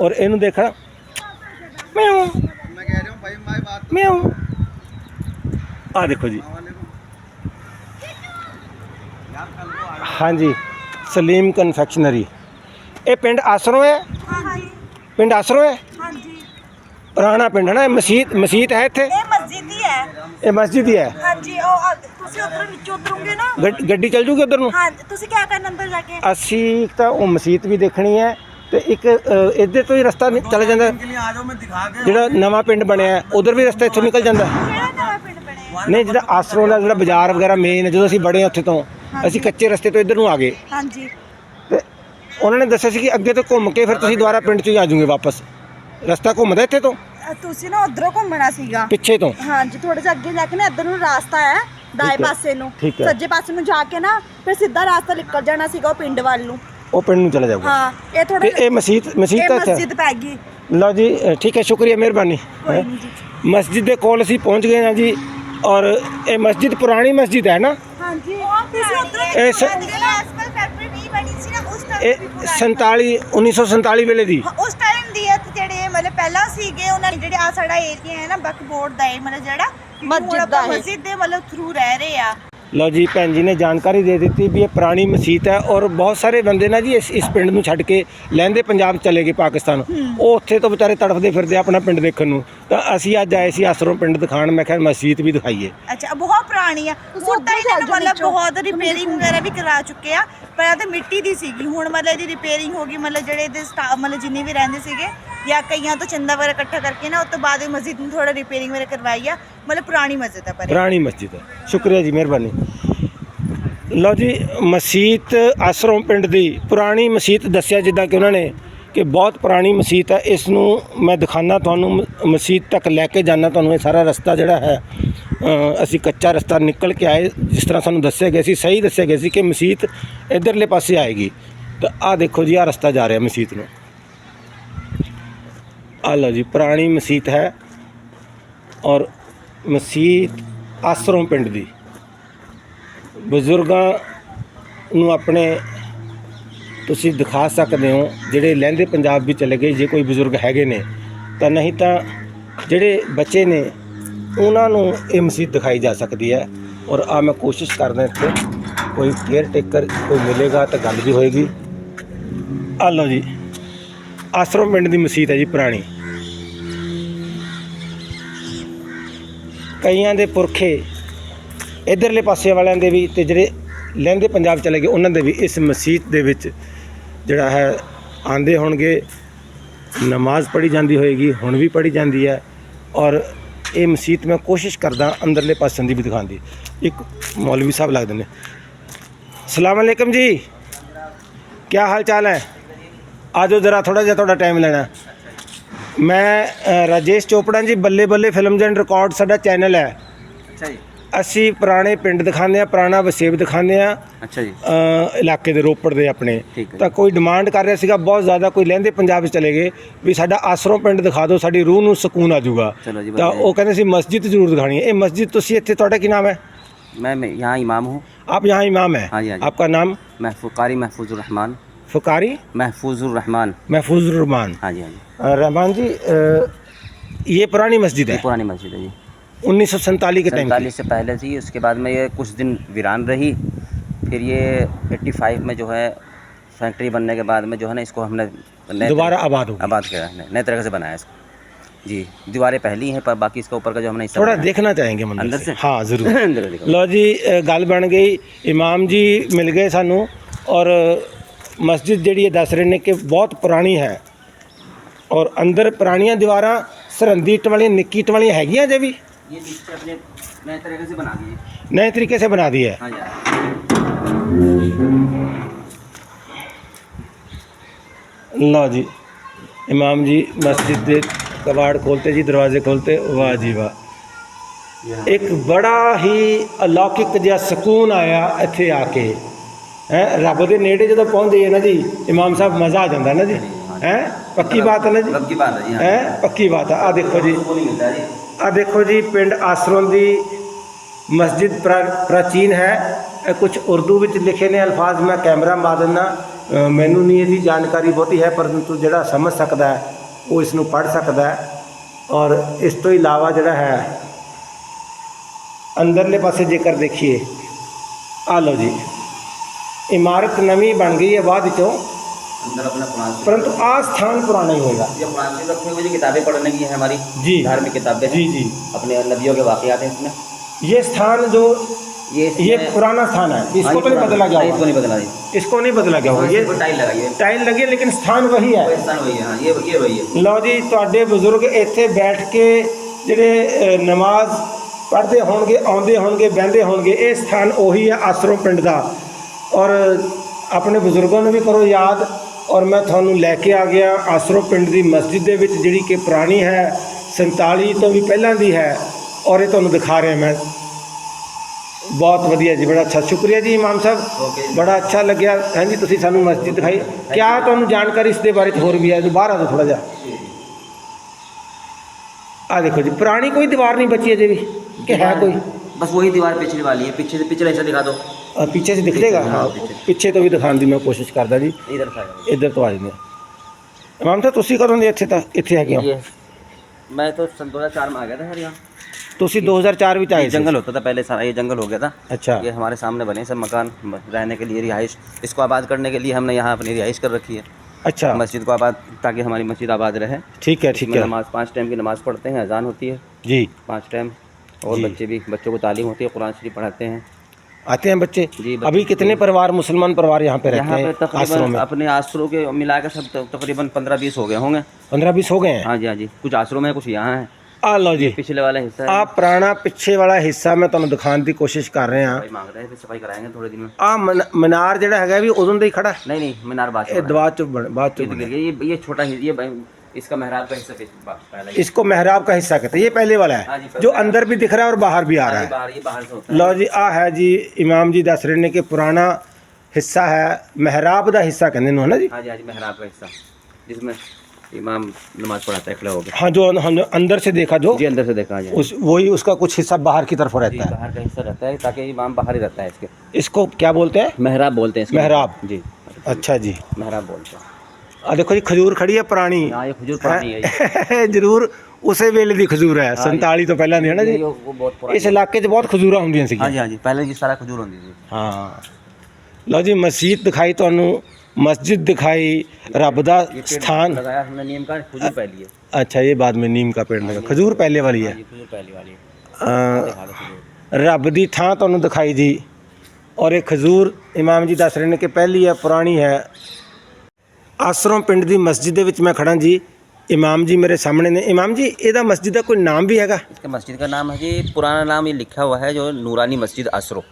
[SPEAKER 1] ਔਰ ਇਹਨੂੰ ਦੇਖਣਾ। ਮਿਆਉ
[SPEAKER 3] ਮੈਂ ਕਹਿ ਰਿਹਾ
[SPEAKER 1] ਹਾਂ ਆ ਦੇਖੋ ਜੀ। ਹਾਂਜੀ ਸਲੀਮ ਕਨਫੈਕਸ਼ਨਰੀ। ਇਹ ਪਿੰਡ ਆਸਰੋਂ ਹੈ?
[SPEAKER 4] ਹਾਂਜੀ।
[SPEAKER 1] ਪਿੰਡ ਆਸਰੋਂ ਹੈ?
[SPEAKER 4] ਹਾਂਜੀ।
[SPEAKER 1] ਪੁਰਾਣਾ ਪਿੰਡ ਹੈ ਨਾ ਮਸਜਿਦ ਮਸਜਿਦ ਹੈ ਇੱਥੇ?
[SPEAKER 4] ਇਹ ਮਸਜਿਦ ਹੀ ਹੈ।
[SPEAKER 1] ਇਹ ਮਸਜਿਦ ਹੀ ਹੈ?
[SPEAKER 4] ਹਾਂਜੀ ਉਹ ਤੁਸੀਂ ਉਧਰ ਨੀਚੇ ਉਤਰੋਗੇ ਨਾ।
[SPEAKER 1] ਗੱਡੀ ਚੱਲ ਜੂਗੀ ਉਧਰ ਨੂੰ?
[SPEAKER 4] ਹਾਂ ਤੁਸੀਂ ਕਿਆ ਕਰਨਾ ਅੰਦਰ ਜਾ ਕੇ?
[SPEAKER 1] ਅਸੀਂ ਤਾਂ ਉਹ ਮਸਜਿਦ ਵੀ ਦੇਖਣੀ ਹੈ ਤੇ ਇੱਕ ਇਹਦੇ ਤੋਂ ਹੀ ਰਸਤਾ ਚਲਾ ਜਾਂਦਾ। ਜਿਹੜਾ ਨਵਾਂ ਪਿੰਡ ਬਣਿਆ ਉਧਰ ਵੀ ਰਸਤਾ ਇੱਥੋਂ ਨਿਕਲ ਜਾਂਦਾ। ਨਹੀਂ ਜਿਹੜਾ ਆਸਰੋਂ ਦਾ ਜਿਹੜਾ ਬਾਜ਼ਾਰ ਵਗੈਰਾ ਮੇਨ ਜਦੋਂ ਅਸੀਂ ਬੜੇ ਉੱਥੇ ਤੋਂ ਅਸੀਂ ਕੱਚੇ ਰਸਤੇ ਤੋਂ ਇੱਧਰ ਨੂੰ ਆ ਗਏ।
[SPEAKER 4] ਹਾਂਜੀ।
[SPEAKER 1] ਤੇ ਉਹਨਾਂ ਨੇ ਦੱਸਿਆ ਸੀ ਕਿ ਅੱਗੇ ਤੋਂ ਘੁੰਮ ਕੇ ਫਿਰ ਤੁਸੀਂ ਦੁਬਾਰਾ ਪਿੰਡ 'ਚ ਆ ਜਾਓਗੇ ਵਾਪਸ। ਰਸਤਾ ਘੁੰਮਦਾ ਇੱਥੇ ਤੋਂ?
[SPEAKER 4] ਤੁਸੀਂ ਨਾ ਉਧਰੋਂ ਘੁੰਮਣਾ ਸੀਗਾ।
[SPEAKER 1] ਪਿੱਛੇ ਤੋਂ?
[SPEAKER 4] ਹਾਂਜੀ ਥੋੜਾ ਜਿਹਾ ਅੱਗੇ ਜਾ ਕੇ ਨਾ ਇੱਧਰ ਨੂੰ ਰਾਸਤਾ ਹੈ ਦਾਏ ਪਾਸੇ ਨੂੰ। ਸੱਜੇ ਪਾਸੇ ਨੂੰ ਜਾ ਕੇ ਨਾ ਫਿਰ ਸਿੱਧਾ ਰਾਸਤਾ ਨਿਕਲ ਜਾਣਾ ਸੀਗਾ ਉਹ ਪਿੰਡ ਵੱਲ ਨੂੰ।
[SPEAKER 1] ਉਹ ਪਿੰਡ ਨੂੰ ਚਲਾ ਜਾਊਗਾ।
[SPEAKER 4] ਹਾਂ ਇਹ ਥੋੜਾ
[SPEAKER 1] ਤੇ ਇਹ ਮਸਜਿਦ ਮਸਜਿਦ
[SPEAKER 4] ਇਹ
[SPEAKER 1] ਤਾਂ ਇੱਥੇ
[SPEAKER 4] ਮਸਜਿਦ ਪੈ ਗਈ।
[SPEAKER 1] ਲਓ ਜੀ ਅ, ਠੀਕ ਹੈ ਸ਼ੁਕਰੀਆ ਮਿਹਰਬਾਨੀ।
[SPEAKER 4] ਕੋਈ ਨਹੀਂ ਜੀ।
[SPEAKER 1] ਮਸਜਿਦ ਦੇ ਕੋਲ ਅਸੀਂ ਪਹੁੰਚ ਗਏ ਹਾਂ ਜੀ ਔਰ ਇਹ ਮਸਜਿਦ ਪੁਰਾਣੀ ਮਸਜਿਦ ਹੈ ਨਾ?
[SPEAKER 4] ਹਾਂਜੀ। ਤੁਸੀਂ ਉਧਰੋਂ
[SPEAKER 1] ਇਹ ਸ-
[SPEAKER 4] ਐਸਪਲ ਫੈਕਟਰੀ ਨਹੀਂ ਬਣੀ
[SPEAKER 1] ਇਹ 47 1947 ਵੇਲੇ ਦੀ।
[SPEAKER 4] ਹਾਂ, ਉਸ ਟਾਈਮ ਦੀ ਹੈ ਤੇ ਜਿਹੜੇ ਮਤਲਬ ਪਹਿਲਾਂ ਸੀਗੇ ਉਹਨਾਂ ਨੇ ਜਿਹੜੇ ਆ ਸਾਡਾ ਏਰੀਆ ਹੈ ਨਾ ਬੱਕ ਬੋਰਡ ਦਾ ਹੈ ਮਤਲਬ ਜਿਹੜਾ ਮਸਜਿਦ ਦਾ ਮਸਜਿਦ ਦੇ ਮਤਲਬ ਥਰੂ ਰਹਿ ਰਹੇ ਆ।
[SPEAKER 1] ਲਓ ਜੀ, ਭੈਣ ਜੀ ਨੇ ਜਾਣਕਾਰੀ ਦੇ ਦਿੱਤੀ ਵੀ ਇਹ ਪੁਰਾਣੀ ਮਸਜਿਦ ਹੈ ਔਰ ਬਹੁਤ ਸਾਰੇ ਬੰਦੇ ਨਾ ਜੀ ਇਸ ਇਸ ਪਿੰਡ ਨੂੰ ਛੱਡ ਕੇ ਲਹਿੰਦੇ ਪੰਜਾਬ ਚਲੇ ਗਏ ਪਾਕਿਸਤਾਨ। ਉਹ ਉੱਥੇ ਤੋਂ ਵਿਚਾਰੇ ਤੜਫਦੇ ਫਿਰਦੇ ਆਪਣਾ ਪਿੰਡ ਦੇਖਣ ਨੂੰ। ਤਾਂ ਅਸੀਂ ਅੱਜ ਆਏ ਸੀ ਆਸਰੋਂ ਪਿੰਡ ਦਿਖਾਣ ਮੈਂ ਕਿਹਾ ਮਸਜਿਦ ਵੀ ਦਿਖਾਈਏ।
[SPEAKER 4] ਅੱਛਾ, ਬਹੁਤ ਪੁਰਾਣੀ ਆ। ਹੁਣ ਤਾਂ ਇਹਨਾਂ ਨੂੰ ਮਤਲਬ ਬਹੁਤ ਰਿਪੇਅਰਿੰਗ ਵਗੈਰਾ ਵੀ ਕਰਾ ਚੁੱਕੇ ਆ। ਪਰ ਇਹ ਤਾਂ ਮਿੱਟੀ ਦੀ ਸੀਗੀ ਹੁਣ ਮਤਲਬ ਇਹਦੀ ਰਿਪੇਅਰਿੰਗ ਹੋ ਗਈ ਮਤਲਬ ਜਿਹੜੇ ਇਹਦੇ ਸਟਾਫ ਮਤਲਬ ਜਿੰਨੇ ਵੀ ਰਹਿੰਦੇ ਸੀਗੇ ਜਾਂ ਕਈਆਂ ਤੋਂ ਚੰਦਾ ਵਗੈਰਾ ਇਕੱਠਾ ਕਰਕੇ ਨਾ ਉਸ ਤੋਂ ਬਾਅਦ ਇਹ ਮਸਜਿਦ ਨੂੰ ਥੋੜਾ ਰਿਪੇਅਰਿੰਗ ਵਗੈਰਾ ਕਰਵਾਈ ਆ। ਮਤਲਬ ਪੁਰਾਣੀ ਮਸਜਿਦ ਆ ਪਰ ਇਹ।
[SPEAKER 1] ਪੁਰਾਣੀ ਮਸਜਿਦ ਹੈ ਸ਼ੁਕਰੀਆ ਜੀ ਮਿਹਰਬਾਨੀ। ਲਓ ਜੀ ਮਸਜਿਦ ਆਸਰੋਂ ਪਿੰਡ ਦੀ ਪੁਰਾਣੀ ਮਸਜਿਦ ਦੱਸਿਆ ਜਿੱਦਾਂ ਕਿ ਉਹਨਾਂ ਨੇ ਕਿ ਬਹੁਤ ਪੁਰਾਣੀ ਮਸਜਿਦ ਹੈ ਇਸ ਨੂੰ ਮੈਂ ਦਿਖਾਣਾ ਤੁਹਾਨੂੰ ਮ- ਮਸਜਿਦ ਤੱਕ ਲੈ ਕੇ ਜਾਣਾ ਤੁਹਾਨੂੰ ਇਹ ਸਾਰਾ ਰਸਤਾ ਜਿਹੜਾ ਹੈ ਅਸੀਂ ਕੱਚਾ ਰਸਤਾ ਨਿਕਲ ਕੇ ਆਏ, ਜਿਸ ਤਰ੍ਹਾਂ ਸਾਨੂੰ ਦੱਸਿਆ ਗਿਆ ਸੀ, ਸਹੀ ਦੱਸਿਆ ਗਿਆ ਸੀ ਕਿ ਮਸਜਿਦ ਇਧਰਲੇ ਪਾਸੇ ਆਏਗੀ। ਤਾਂ ਆਹ ਦੇਖੋ ਜੀ, ਆਹ ਰਸਤਾ ਜਾ ਰਿਹਾ ਮਸਜਿਦ ਨੂੰ। ਆਹ ਲਓ ਜੀ, ਪੁਰਾਣੀ ਮਸਜਿਦ ਹੈ ਔਰ ਮਸਜਿਦ ਆਸਰੋਂ ਪਿੰਡ ਦੀ। ਬਜ਼ੁਰਗਾਂ ਨੂੰ ਆਪਣੇ ਤੁਸੀਂ ਦਿਖਾ ਸਕਦੇ ਹੋ, ਜਿਹੜੇ ਲਹਿੰਦੇ ਪੰਜਾਬ ਵੀ ਚਲੇ ਗਏ, ਜੇ ਕੋਈ ਬਜ਼ੁਰਗ ਹੈਗੇ ਨੇ, ਤਾਂ ਨਹੀਂ ਤਾਂ ਜਿਹੜੇ ਬੱਚੇ ਨੇ ਉਹਨਾਂ ਨੂੰ ਇਹ ਮਸੀਤ ਦਿਖਾਈ ਜਾ ਸਕਦੀ ਹੈ ਔਰ ਆ ਮੈਂ ਕੋਸ਼ਿਸ਼ ਕਰਦਾ ਇੱਥੇ ਕੋਈ ਕੇਅਰ ਟੇਕਰ ਕੋਈ ਮਿਲੇਗਾ ਤਾਂ ਗੱਲ ਵੀ ਹੋਏਗੀ। ਆ ਲਓ ਜੀ ਆਸਰੋਂ ਪਿੰਡ ਦੀ ਮਸੀਤ ਹੈ ਜੀ ਪੁਰਾਣੀ। ਕਈਆਂ ਦੇ ਪੁਰਖੇ ਇਧਰਲੇ ਪਾਸੇ ਵਾਲਿਆਂ ਦੇ ਵੀ ਤੇ ਜਿਹੜੇ ਲਹਿੰਦੇ ਪੰਜਾਬ ਚਲੇ ਗਏ, ਉਹਨਾਂ ਦੇ ਵੀ ਇਸ ਮਸਜਿਦ ਦੇ ਵਿੱਚ ਜਿਹੜਾ ਹੈ ਆਂਦੇ ਹੋਣਗੇ। ਨਮਾਜ਼ ਪੜ੍ਹੀ ਜਾਂਦੀ ਹੋਏਗੀ, ਹੁਣ ਵੀ ਪੜ੍ਹੀ ਜਾਂਦੀ ਹੈ ਔਰ ਇਹ ਮਸਜਿਦ ਮੈਂ ਕੋਸ਼ਿਸ਼ ਕਰਦਾ ਅੰਦਰਲੇ ਪਾਸੇ ਦੀ ਵੀ ਦਿਖਾਉਣ ਦੀ। ਇੱਕ ਮੌਲਵੀ ਸਾਹਿਬ ਲੱਗਦੇ ਨੇ। ਸਲਾਮ ਅਲੈਕਮ ਜੀ। ਕੀ ਹਾਲ ਚਾਲ ਹੈ? ਆਜੋ ਜਰਾ ਥੋੜਾ ਜਿਹਾ ਤੁਹਾਡਾ ਟਾਈਮ ਲੈਣਾ। ਮੈਂ Rajesh Chopra ji Balle Balle films and record ਸਾਡਾ ਚੈਨਲ ਹੈ।
[SPEAKER 3] ਅੱਛਾ ਜੀ।
[SPEAKER 1] ਅਸੀਂ ਪੁਰਾਣੇ ਪਿੰਡ ਦਿਖਾਉਂਦੇ ਆ ਪੁਰਾਣਾ ਵਸੇਬ ਦਿਖਾਉਂਦੇ ਆ
[SPEAKER 3] ਅੱਛਾ ਜੀ
[SPEAKER 1] ਅ, ਇਲਾਕੇ ਦੇ ਰੋਪੜ ਦੇ ਆਪਣੇ
[SPEAKER 3] ਠੀਕ ਹੈ।
[SPEAKER 1] ਤਾਂ ਕੋਈ ਡਿਮਾਂਡ ਕਰ ਰਿਹਾ ਸੀਗਾ ਬਹੁਤ ਜ਼ਿਆਦਾ ਕੋਈ ਲਹਿੰਦੇ ਪੰਜਾਬ ਵਿੱਚ ਚਲੇ ਗਏ ਵੀ ਸਾਡਾ ਆਸਰੋਂ ਪਿੰਡ ਦਿਖਾ ਦਿਓ ਸਾਡੀ ਰੂਹ ਨੂੰ ਸਕੂਨ ਆ ਜਾਊਗਾ
[SPEAKER 3] ਚਲੋ ਜੀ,
[SPEAKER 1] ਤਾਂ
[SPEAKER 3] ਵਧੀਆ।
[SPEAKER 1] ਉਹ ਕਹਿੰਦੇ ਸੀ ਮਸਜਿਦ ਜ਼ਰੂਰ ਦਿਖਾਣੀ ਹੈ ਇਹ ਮਸਜਿਦ ਤੁਸੀਂ ਇੱਥੇ ਤੁਹਾਡਾ ਕੀ ਨਾਮ ਹੈ
[SPEAKER 3] मैं मैं यहाँ इमाम हूँ
[SPEAKER 1] आप यहाँ इमाम है
[SPEAKER 3] हाँ जी, हाँ जी।
[SPEAKER 1] आपका नाम
[SPEAKER 3] महफू कारी महफूजुर रहमान
[SPEAKER 1] फुकारी
[SPEAKER 3] महफूजुर रहमान
[SPEAKER 1] महफूज रहमान
[SPEAKER 3] हाँ जी हाँ जी
[SPEAKER 1] अ, रहमान जी अ, ये पुरानी मस्जिद
[SPEAKER 3] ये
[SPEAKER 1] है
[SPEAKER 3] पुरानी मस्जिद है जी
[SPEAKER 1] उन्नीस सौ सैंतालीस के टाइम की
[SPEAKER 3] सैंतालीस से पहले थी उसके बाद में ये कुछ दिन वीरान रही फिर ये 85 में जो है फैक्ट्री बनने के बाद में जो है ना इसको हमने नए
[SPEAKER 1] दोबारा आबाद होगी
[SPEAKER 3] आबाद किया है नए तरह से बनाया इसको जी दीवारें पहली हैं पर बाकी इसका ऊपर का जो हमने हिस्सा
[SPEAKER 1] थोड़ा
[SPEAKER 3] बनाया-
[SPEAKER 1] देखना चाहेंगे मंदिर
[SPEAKER 3] अंदर
[SPEAKER 1] से
[SPEAKER 3] से?
[SPEAKER 1] हाँ जरूर
[SPEAKER 3] अंदर देखो।
[SPEAKER 1] ਲਓ ਜੀ ਅ, ਗੱਲ ਬਣ ਗਈ ਇਮਾਮ ਜੀ ਮਿਲ ਗਏ ਸਾਨੂੰ ਔਰ ਮਸਜਿਦ ਜਿਹੜੀ ਇਹ ਦੱਸ ਰਹੇ ਨੇ ਕਿ ਬਹੁਤ ਪੁਰਾਣੀ ਹੈ ਔਰ ਅੰਦਰ ਪੁਰਾਣੀਆਂ ਦੀਵਾਰਾਂ ਸਰਹੰਦੀ ਇੱਟ ਵਾਲੀਆਂ ਨਿੱਕੀ ਇੱਟ ਵਾਲੀਆਂ ਹੈਗੀਆਂ ਜੇ ਵੀ
[SPEAKER 3] ये नीचे अपने नए तरीके से बना दिए
[SPEAKER 1] ਨਵੇਂ ਤਰੀਕੇ ਸੇ ਬਣਾ ਦੀ ਹੈ
[SPEAKER 3] हाँ जी
[SPEAKER 1] ਲਓ ਜੀ ਇਮਾਮ ਜੀ ਮਸਜਿਦ ਦੇ ਕਬਾੜ ਖੋਲਤੇ ਜੀ ਦਰਵਾਜ਼ੇ ਖੋਲਤੇ ਵਾਹ ਜੀ ਵਾਹ ਇੱਕ ਬੜਾ ਹੀ ਅਲੌਕਿਕ ਜਿਹਾ ਸਕੂਨ ਆਇਆ ਇੱਥੇ ਆ ਕੇ ਹੈ ਰੱਬ ਦੇ ਨੇੜੇ ਜਦੋਂ ਪਹੁੰਚ ਜਾਈਏ ਨਾ ਜੀ ਇਮਾਮ ਸਾਹਿਬ ਮਜ਼ਾ ਆ ਜਾਂਦਾ ਨਾ ਜੀ ਹੈ ਪੱਕੀ ਬਾਤ ਹੈ ਨਾ ਜੀ
[SPEAKER 3] रब की बात है जी हाँ
[SPEAKER 1] ਹੈ ਪੱਕੀ ਬਾਤ ਆ ਆ ਦੇਖੋ ਜੀ
[SPEAKER 3] वो नहीं मिलता जी
[SPEAKER 1] ਆ ਦੇਖੋ ਜੀ, ਪਿੰਡ ਆਸਰੋਂ ਦੀ ਮਸਜਿਦ ਪ੍ਰਾ- ਪ੍ਰਾਚੀਨ ਹੈ। ਇਹ ਕੁਝ ਉਰਦੂ ਵਿੱਚ ਲਿਖੇ ਨੇ ਅਲਫਾਜ਼, ਮੈਂ ਕੈਮਰਾ ਮਾ ਦਿੰਦਾ। ਮੈਨੂੰ ਨਹੀਂ ਇਹਦੀ ਜਾਣਕਾਰੀ ਬਹੁਤੀ ਹੈ, ਪਰੰਤੂ ਜਿਹੜਾ ਸਮਝ ਸਕਦਾ ਹੈ, ਉਹ ਇਸ ਨੂੰ ਪੜ੍ਹ ਸਕਦਾ ਹੈ। ਔਰ ਇਸ ਤੋਂ ਇਲਾਵਾ ਜਿਹੜਾ ਹੈ, ਅੰਦਰਲੇ ਪਾਸੇ ਜੇਕਰ ਦੇਖੀਏ ਆ ਲਓ ਜੀ, ਇਮਾਰਤ ਨਵੀਂ ਬਣ ਗਈ ਹੈ ਬਾਅਦ 'ਚੋਂ।
[SPEAKER 3] अंदर अपना कुरान शरीफ-
[SPEAKER 1] ਪਰੰਤੂ ਆ ਸਥਾਨ ਪੁਰਾਣਾ ਹੀ ਹੋਏਗਾ
[SPEAKER 3] ये कुरान शरीफ रखे हुए जी किताबें पढ़ने की है हमारी
[SPEAKER 1] जी।
[SPEAKER 3] धार्मिक किताबें हैं
[SPEAKER 1] जी जी
[SPEAKER 3] अपने नबियों के वाकयात हैं इसमें
[SPEAKER 1] ये स्थान जो
[SPEAKER 3] ये
[SPEAKER 1] ये
[SPEAKER 3] इसमें-
[SPEAKER 1] पुराना स्थान है
[SPEAKER 3] हाँ,
[SPEAKER 1] इसको
[SPEAKER 3] ये
[SPEAKER 1] तो नहीं
[SPEAKER 3] पुराना-
[SPEAKER 1] बदला गया
[SPEAKER 3] नहीं, इसको
[SPEAKER 1] होगा
[SPEAKER 3] नहीं बदला जी
[SPEAKER 1] इसको नहीं बदला गया होगा
[SPEAKER 3] ये
[SPEAKER 1] ये
[SPEAKER 3] टाइल लगाई है
[SPEAKER 1] टाइल लगी है लेकिन स्थान वही
[SPEAKER 3] वो
[SPEAKER 1] है
[SPEAKER 3] स्थान वही है हाँ ये ये वही है
[SPEAKER 1] ਲਓ ਜੀ ਤੁਹਾਡੇ ਬਜ਼ੁਰਗ ਇੱਥੇ ਬੈਠ ਕੇ ਜਿਹੜੇ ਅ, ਨਮਾਜ਼ ਪੜ੍ਹਦੇ ਹੋਣਗੇ ਆਉਂਦੇ ਹੋਣਗੇ ਬਹਿੰਦੇ ਹੋਣਗੇ ਇਹ ਸਥਾਨ ਉਹੀ ਹੈ ਆਸਰੋਂ ਪਿੰਡ ਦਾ ਔਰ ਆਪਣੇ ਬਜ਼ੁਰਗਾਂ ਨੂੰ ਵੀ ਕਰੋ ਯਾਦ ਔਰ ਮੈਂ ਤੁਹਾਨੂੰ ਲੈ ਕੇ ਆ ਗਿਆ ਆਸਰੋਂ ਪਿੰਡ ਦੀ ਮਸਜਿਦ ਦੇ ਵਿੱਚ ਜਿਹੜੀ ਕਿ ਪੁਰਾਣੀ ਹੈ 47 ਤੋਂ ਵੀ ਪਹਿਲਾਂ ਦੀ ਹੈ ਔਰ ਇਹ ਤੁਹਾਨੂੰ ਦਿਖਾ ਰਿਹਾ ਮੈਂ। ਬਹੁਤ ਵਧੀਆ ਜੀ ਬੜਾ ਅੱਛਾ। ਸ਼ੁਕਰੀਆ ਜੀ ਇਮਾਮ ਸਾਹਿਬ। ਬੜਾ ਅੱਛਾ ਲੱਗਿਆ। ਹਾਂਜੀ ਤੁਸੀਂ ਸਾਨੂੰ ਮਸਜਿਦ ਦਿਖਾਈ। ਕਿਆ ਤੁਹਾਨੂੰ ਜਾਣਕਾਰੀ ਇਸ ਦੇ ਬਾਰੇ ਹੋਰ ਵੀ ਹੈ? ਜੋ ਬਾਹਰ ਆ ਥੋੜਾ ਜਿਹਾ। ਆ ਦੇਖੋ ਜੀ ਪੁਰਾਣੀ ਕੋਈ ਦੀਵਾਰ ਨਹੀਂ ਬਚੀ ਅਜੇ ਵੀ? ਕਿ ਹੈ ਕੋਈ?
[SPEAKER 3] बस वही दीवार पिछली वाली है पीछे से पिछला हिस्सा दिखा दो
[SPEAKER 1] ਅ, ਪਿੱਛੇ ਸੇ ਦਿਖ ਜਾਏਗਾ ਹਾਂ ਪਿੱਛੇ ਤੋਂ ਵੀ ਦਿਖਾਉਣ ਦੀ ਮੈਂ ਕੋਸ਼ਿਸ਼ ਕਰਦਾ ਜੀ
[SPEAKER 3] इधर से आ जाओ।
[SPEAKER 1] ਇੱਧਰ ਤੋਂ ਆ ਜਾਂਦੇ ਹਾਂ। ਇਮਾਮ ਸਾਹਿਬ ਤੁਸੀਂ ਕਦੋਂ ਦੇ ਇੱਥੇ ਤੱਕ ਇੱਥੇ ਹੈਗੇ ਹੋ
[SPEAKER 3] ये मैं तो सन 2004 में आ गया था सर यहाँ
[SPEAKER 1] ਤੁਸੀਂ 2004 ਵਿੱਚ ਆਏ
[SPEAKER 3] ये
[SPEAKER 1] ਸੀ
[SPEAKER 3] जंगल होता था पहले सारा ये जंगल हो गया था
[SPEAKER 1] अच्छा
[SPEAKER 3] ये हमारे सामने बने सब मकान ब- रहने के लिए रिहाइश इसको आबाद करने के लिए हमने यहाँ अपनी रिहाइश कर रखी है
[SPEAKER 1] अच्छा
[SPEAKER 3] मस्जिद को आबाद ताकि हमारी मस्जिद आबाद रहे
[SPEAKER 1] ठीक है ठीक
[SPEAKER 3] इसमें
[SPEAKER 1] है
[SPEAKER 3] नमाज पाँच टाइम की नमाज पढ़ते हैं अजान होती है
[SPEAKER 1] जी
[SPEAKER 3] पाँच टाइम और
[SPEAKER 1] जी।
[SPEAKER 3] बच्चे भी बच्चों को तालीम होती है कुरान शरीफ पढ़ाते हैं
[SPEAKER 1] आते हैं बच्चे
[SPEAKER 3] जी, बच्चे-
[SPEAKER 1] अभी कितने परिवार मुसलमान परिवार यहाँ पे
[SPEAKER 3] यहाँ
[SPEAKER 1] रहते
[SPEAKER 3] पे
[SPEAKER 1] हैं आश्रम
[SPEAKER 3] तकरीबन
[SPEAKER 1] में
[SPEAKER 3] अपने आश्रमों के मिला के सब त- तकरीबन पंद्रह बीस हो गए होंगे
[SPEAKER 1] पंद्रह बीस हो गए हैं
[SPEAKER 3] हाँ जी हाँ जी कुछ आश्रम है कुछ यहाँ है
[SPEAKER 1] आ लो जी
[SPEAKER 3] पिछले वाला हिस्सा है
[SPEAKER 1] ਆ ਪੁਰਾਣਾ ਪਿੱਛੇ ਵਾਲਾ ਹਿੱਸਾ ਮੈਂ ਤੁਹਾਨੂੰ ਦਿਖਾਉਣ ਦੀ ਕੋਸ਼ਿਸ਼ ਕਰ ਰਿਹਾ
[SPEAKER 3] सफाई मांग रहे हैं फिर सफाई कराएंगे थोड़े दिन में
[SPEAKER 1] ਆ ਮਨਾਰ ਜਿਹੜਾ ਹੈਗਾ ਵੀ ਉਦੋਂ ਦਾ ਹੀ ਖੜਾ ਹੈ।
[SPEAKER 3] नहीं नहीं मीनार बात
[SPEAKER 1] ਇਹ ਦਵਾ ਚ ਬਣ- ਬਾਅਦ ਚ
[SPEAKER 3] ये तो
[SPEAKER 1] ਬਣਿਆ।
[SPEAKER 3] इसका महराब का हिस्सा
[SPEAKER 1] इसको महराब का हिस्सा कहते हैं। ये पहले वाला
[SPEAKER 3] है।
[SPEAKER 1] हाँ
[SPEAKER 3] जो
[SPEAKER 1] अंदर भी दिख रहा है और बाहर भी आ रहा है।
[SPEAKER 3] हाँ
[SPEAKER 1] लो जी आ है जी इमाम जी दस रेने के पुराना हिस्सा है। महराब का हिस्सा कहते हैं ना जी?
[SPEAKER 3] हाँ जी हाँ महराब का हिस्सा। जिसमें इमाम नमाज़ पढ़ाता है खड़ा होकर
[SPEAKER 1] हाँ जो हमने अंदर से देखा जो
[SPEAKER 3] जी अंदर से देखा जाए
[SPEAKER 1] उस वही उसका कुछ हिस्सा बाहर की तरफ़ रहता है।
[SPEAKER 3] बाहर का हिस्सा रहता है ताकि इमाम बाहर ही रहता है इसके।
[SPEAKER 1] इसको क्या बोलते हैं?
[SPEAKER 3] महराब बोलते हैं
[SPEAKER 1] महराब।
[SPEAKER 3] जी।
[SPEAKER 1] अच्छा जी।
[SPEAKER 3] महराब बोलते हैं।
[SPEAKER 1] ਆ ਦੇਖੋ ਜੀ ਖਜੂਰ ਖੜੀ ਹੈ ਪੁਰਾਣੀ।
[SPEAKER 3] ਹਾਂ ਇਹ ਖਜੂਰ ਪੁਰਾਣੀ ਹੈ ਜੀ।
[SPEAKER 1] ਜ਼ਰੂਰ ਉਸੇ ਵੇਲੇ ਦੀ ਖਜੂਰ ਹੈ 47 ਤੋਂ ਪਹਿਲਾਂ ਦੀ ਹੈ ਨਾ ਜੀ? ਇਸ ਇਲਾਕੇ 'ਚ ਬਹੁਤ ਖਜੂਰਾਂ ਹੁੰਦੀਆਂ ਸੀ
[SPEAKER 3] ਹਾਂਜੀ ਹਾਂਜੀ ਪਹਿਲਾਂ ਜੀ ਸਾਰਾ ਖਜੂਰ ਹੁੰਦੀ ਸੀ।
[SPEAKER 1] ਹਾਂ। ਲਓ ਜੀ ਮਸਜਿਦ ਦਿਖਾਈ ਤੁਹਾਨੂੰ ਮਸਜਿਦ ਦਿਖਾਈ ਰੱਬ ਦਾ ਸਥਾਨ। ਅੱਛਾ ਇਹ
[SPEAKER 3] ਬਾਅਦ ਮੇ ਨੀਮ ਦਾ ਪੇੜ ਲਗਾ
[SPEAKER 1] ਖਜੂਰ
[SPEAKER 3] ਪਹਿਲੇ ਵਾਲੀ ਹੈ।
[SPEAKER 1] ਰੱਬ ਦੀ ਥਾਂ ਤੁਹਾਨੂੰ ਦਿਖਾਈ ਦੀ ਔਰ ਇਹ ਖਜੂਰ ਇਮਾਮ ਜੀ ਦੱਸ ਰਹੇ ਨੇ ਕਿ ਪਹਿਲੀ ਹੈ ਪੁਰਾਣੀ ਹੈ। ਆਸਰੋਂ ਪਿੰਡ ਦੀ ਮਸਜਿਦ ਦੇ ਵਿੱਚ ਮੈਂ ਖੜਾ ਜੀ ਇਮਾਮ ਜੀ ਮੇਰੇ ਸਾਹਮਣੇ ਨੇ ਇਮਾਮ ਜੀ ਇਹਦਾ ਮਸਜਿਦ ਦਾ ਕੋਈ ਨਾਮ ਵੀ ਹੈਗਾ
[SPEAKER 3] इसके मस्जिद का नाम है जी पुराना नाम ये लिखा हुआ है जो नूरानी मस्जिद आसरो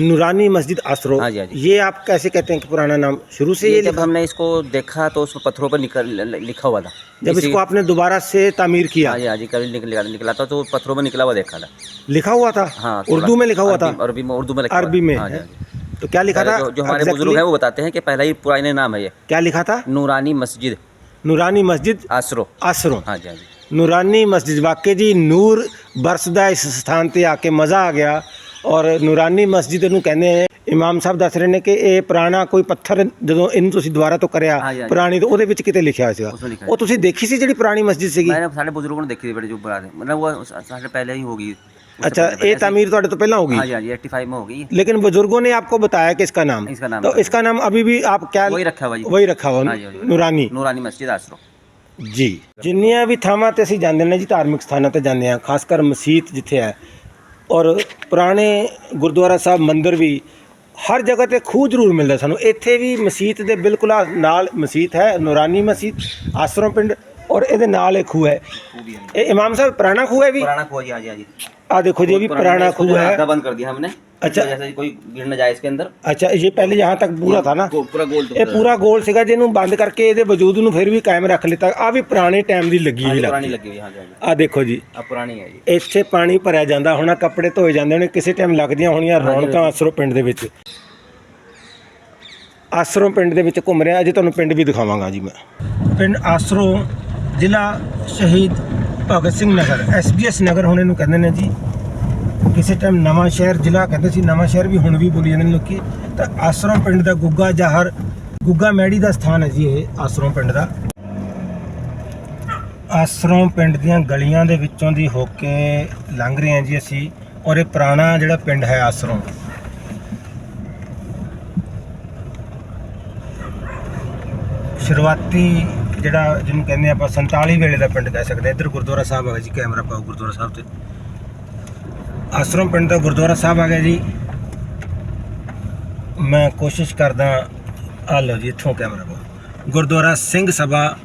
[SPEAKER 1] नूरानी मस्जिद आसरो
[SPEAKER 3] हाँ जी, हाँ जी।
[SPEAKER 1] ये आप कैसे कहते हैं कि पुराना नाम शुरू से
[SPEAKER 3] ये
[SPEAKER 1] ये
[SPEAKER 3] जब
[SPEAKER 1] लिखा?
[SPEAKER 3] हमने इसको देखा तो उसमें पत्थरों पर निकल लिखा हुआ था
[SPEAKER 1] जब
[SPEAKER 3] इसी-
[SPEAKER 1] इसको आपने दोबारा से तामीर किया
[SPEAKER 3] हाँ जी हाँ जी कभी निकला निकला था तो पत्थरों में निकला हुआ देखा था
[SPEAKER 1] लिखा हुआ था
[SPEAKER 3] हाँ थोड़ा-
[SPEAKER 1] उर्दू में लिखा हुआ था
[SPEAKER 3] अरबी- अरबी में उर्दू में लिखा हुआ
[SPEAKER 1] अरबी
[SPEAKER 3] था।
[SPEAKER 1] में
[SPEAKER 3] हाँ जी,
[SPEAKER 1] है?
[SPEAKER 3] हाँ जी।
[SPEAKER 1] तो क्या लिखा था
[SPEAKER 3] पहले जो, जो हमारे
[SPEAKER 1] Exactly?
[SPEAKER 3] बुजुर्ग हैं वो बताते हैं कि पहला ही पुराने नाम है ये
[SPEAKER 1] क्या लिखा था
[SPEAKER 3] नूरानी मस्जिद
[SPEAKER 1] नूरानी मस्जिद
[SPEAKER 3] आसरो
[SPEAKER 1] आसरों
[SPEAKER 3] हाँ जी हाँ जी
[SPEAKER 1] ਨੂਰਾਨੀ ਮਸਜਿਦ ਵਾਕੇ ਜੀ ਨੂਰ ਬਰਸਦਾ ਇਸ ਸਥਾਨ ਤੇ ਆ ਕੇ ਮਜ਼ਾ ਆ ਗਿਆ ਔਰ ਨੂਰਾਨੀ ਮਸਜਿਦ ਨੂੰ ਕਹਿੰਦੇ ਆ ਇਮਾਮ ਸਾਹਿਬ ਦੱਸ ਰਹੇ ਨੇ ਕਿ ਇਹ ਪੁਰਾਣਾ ਕੋਈ ਪੱਥਰ ਜਦੋਂ ਇਹਨੂੰ ਤੁਸੀਂ ਦੁਬਾਰਾ ਤੋਂ ਕਰਿਆ
[SPEAKER 3] ਹਾਂਜੀ, ਹਾਂਜੀ।
[SPEAKER 1] ਪੁਰਾਣੀ ਤੋਂ ਉਹਦੇ ਵਿੱਚ ਕਿਤੇ ਲਿਖਿਆ ਹੋਇਆ ਸੀਗਾ
[SPEAKER 3] उसमें लिखा है।
[SPEAKER 1] ਉਹ ਤੁਸੀਂ ਦੇਖੀ ਸੀ ਜਿਹੜੀ ਪੁਰਾਣੀ ਮਸਜਿਦ ਸੀਗੀ
[SPEAKER 3] मैंने सारे बुजुर्गों ने देखी थी बड़े जो बड़ा थे मतलब वो साढ़े पहले ही होगी उससे
[SPEAKER 1] अच्छा
[SPEAKER 3] पहले- पहले
[SPEAKER 1] ये तामीर ਤੁਹਾਡੇ ਤੋਂ ਪਹਿਲਾਂ
[SPEAKER 3] हाँ
[SPEAKER 1] होगी
[SPEAKER 3] जी हाँ जी एट्टी फाइव में होगी
[SPEAKER 1] लेकिन बुजुर्गों ने आपको बताया कि इसका नाम
[SPEAKER 3] इसका नाम
[SPEAKER 1] तो
[SPEAKER 3] बताया।
[SPEAKER 1] इसका नाम अभी भी आप क्या
[SPEAKER 3] वही रखा हुआ जी
[SPEAKER 1] वही रखा हुआ
[SPEAKER 3] हाँ जी, हाँ जी।
[SPEAKER 1] ਨੂਰਾਨੀ
[SPEAKER 3] नूरानी मस्जिद आसरो
[SPEAKER 1] ਜੀ ਜਿੰਨੀਆਂ ਵੀ ਥਾਵਾਂ ਤੇ ਅਸੀਂ ਜਾਂਦੇ ਨੇ ਜੀ ਧਾਰਮਿਕ ਸਥਾਨਾਂ ਤੇ ਜਾਂਦੇ ਆ ਖਾਸ ਕਰ ਮਸਜਿਦ ਜਿੱਥੇ ਹੈ ਔਰ ਪੁਰਾਣੇ ਗੁਰਦੁਆਰਾ ਸਾਹਿਬ ਮੰਦਿਰ ਵੀ ਹਰ ਜਗ੍ਹਾ ਤੇ ਖੂਹ ਜ਼ਰੂਰ ਮਿਲਦਾ ਸਾਨੂੰ ਇੱਥੇ ਵੀ ਮਸਜਿਦ ਦੇ ਬਿਲਕੁਲ ਆ ਨਾਲ ਮਸਜਿਦ ਹੈ ਨੂਰਾਨੀ ਮਸਜਿਦ ਆਸਰੋਂ ਪਿੰਡ ਔਰ ਇਹਦੇ ਨਾਲ ਇੱਕ ਖੂਹ ਹੈ ਇਹ ਇਮਾਮ ਸਾਹਿਬ ਪੁਰਾਣਾ ਖੂਹ ਹੈ ਵੀ
[SPEAKER 3] पुराना कुआ जी हाँ जी हाँ जी
[SPEAKER 1] ਆ ਦੇਖੋ ਜੀ ਇਹ ਵੀ ਪੁਰਾਣਾ
[SPEAKER 3] इसको
[SPEAKER 1] ਖੂਹ
[SPEAKER 3] जो है
[SPEAKER 1] है
[SPEAKER 3] आधा बंद कर दिया हमने
[SPEAKER 1] अच्छा।
[SPEAKER 3] अच्छा जैसे कोई गिर न जाए इसके अंदर
[SPEAKER 1] ਅੱਛਾ ਇਹ ਪਹਿਲੇ यहाँ तक पूरा था ना
[SPEAKER 3] गो- पूरा गोल
[SPEAKER 1] ਇਹ ਪੂਰਾ ਗੋਲ ਸੀਗਾ ਜਿਹਨੂੰ ਬੰਦ ਕਰਕੇ ਇਹਦੇ ਵਜੂਦ ਨੂੰ ਫਿਰ ਵੀ ਕਾਇਮ ਰੱਖ ਲਿੱਤਾ ਆ ਵੀ ਪੁਰਾਣੇ ਟਾਈਮ ਦੀ ਲੱਗੀ ਹੋਈ
[SPEAKER 3] पुरानी
[SPEAKER 1] ਲੱਗਦੀ
[SPEAKER 3] लगी हुई हाँ जी हाँ जी
[SPEAKER 1] ਆ ਦੇਖੋ ਜੀ
[SPEAKER 3] अब पुरानी है जी
[SPEAKER 1] ਇੱਥੇ ਪਾਣੀ ਭਰਿਆ ਜਾਂਦਾ ਹੋਣਾ ਕੱਪੜੇ ਧੋਏ ਜਾਂਦੇ ਹੋਣੇ ਕਿਸੇ ਟਾਈਮ ਲੱਗਦੀਆਂ ਹੋਣੀਆਂ ਰੌਣਕਾਂ ਆਸਰੋ ਪਿੰਡ ਦੇ ਵਿੱਚ ਆਸਰੋ ਪਿੰਡ ਦੇ ਵਿੱਚ ਘੁੰਮ ਰਿਹਾ ਅਜੇ ਤੁਹਾਨੂੰ ਪਿੰਡ ਵੀ ਦਿਖਾਵਾਂਗਾ ਜੀ ਮੈਂ ਪਿੰਡ ਆਸਰੋ ਜ਼ਿਲ੍ਹਾ ਸ਼ਹੀਦ ਭਗਤ ਸਿੰਘ ਨਗਰ ਐਸਬੀਐਸ ਨਗਰ ਹੁਣ ਇਹਨੂੰ ਕਹਿੰਦੇ ਨੇ ਜੀ। ਕਿਸੇ ਟਾਈਮ ਨਵਾਂ ਸ਼ਹਿਰ, ਜ਼ਿਲ੍ਹਾ ਕਹਿੰਦੇ ਸੀ, ਨਵਾਂ ਸ਼ਹਿਰ ਵੀ ਹੁਣ ਵੀ ਬੋਲੀ ਜਾਂਦੇ ਨੇ ਲੋਕੀ। ਤਾਂ ਆਸਰੋ ਪਿੰਡ ਦਾ ਗੁੱਗਾ ਜਾਹਰ, ਗੁੱਗਾ ਮੈੜੀ ਦਾ ਸਥਾਨ ਹੈ ਜੀ ਇਹ ਆਸਰੋ ਪਿੰਡ ਦਾ। ਆਸਰੋਂ ਪਿੰਡ ਦੀਆਂ ਗਲੀਆਂ ਦੇ ਵਿੱਚੋਂ ਦੀ ਹੋ ਕੇ ਲੰਘ ਰਹੇ ਹਾਂ ਜੀ ਅਸੀਂ, ਔਰ ਇਹ ਪੁਰਾਣਾ ਜਿਹੜਾ ਪਿੰਡ ਹੈ ਆਸਰੋਂ ਸ਼ੁਰੂਆਤੀ ਜਿਹੜਾ ਜਿਹਨੂੰ ਕਹਿੰਦੇ ਆਪਾਂ 47 ਵੇਲੇ ਦਾ ਪਿੰਡ ਕਹਿ ਸਕਦੇ ਇੱਧਰ ਗੁਰਦੁਆਰਾ ਸਾਹਿਬ ਆ ਜੀ, ਕੈਮਰਾ ਪਾਓ ਗੁਰਦੁਆਰਾ ਸਾਹਿਬ ਤੇ। ਆਸਰੋਂ ਪਿੰਡ ਦਾ ਗੁਰਦੁਆਰਾ ਸਾਹਿਬ ਆ ਗਿਆ ਜੀ। ਮੈਂ ਕੋਸ਼ਿਸ਼ ਕਰਦਾ ਆ ਲਓ ਜੀ, ਇੱਥੋਂ ਕੈਮਰਾ ਪਾਓ। ਗੁਰਦੁਆਰਾ ਸਿੰਘ ਸਭਾ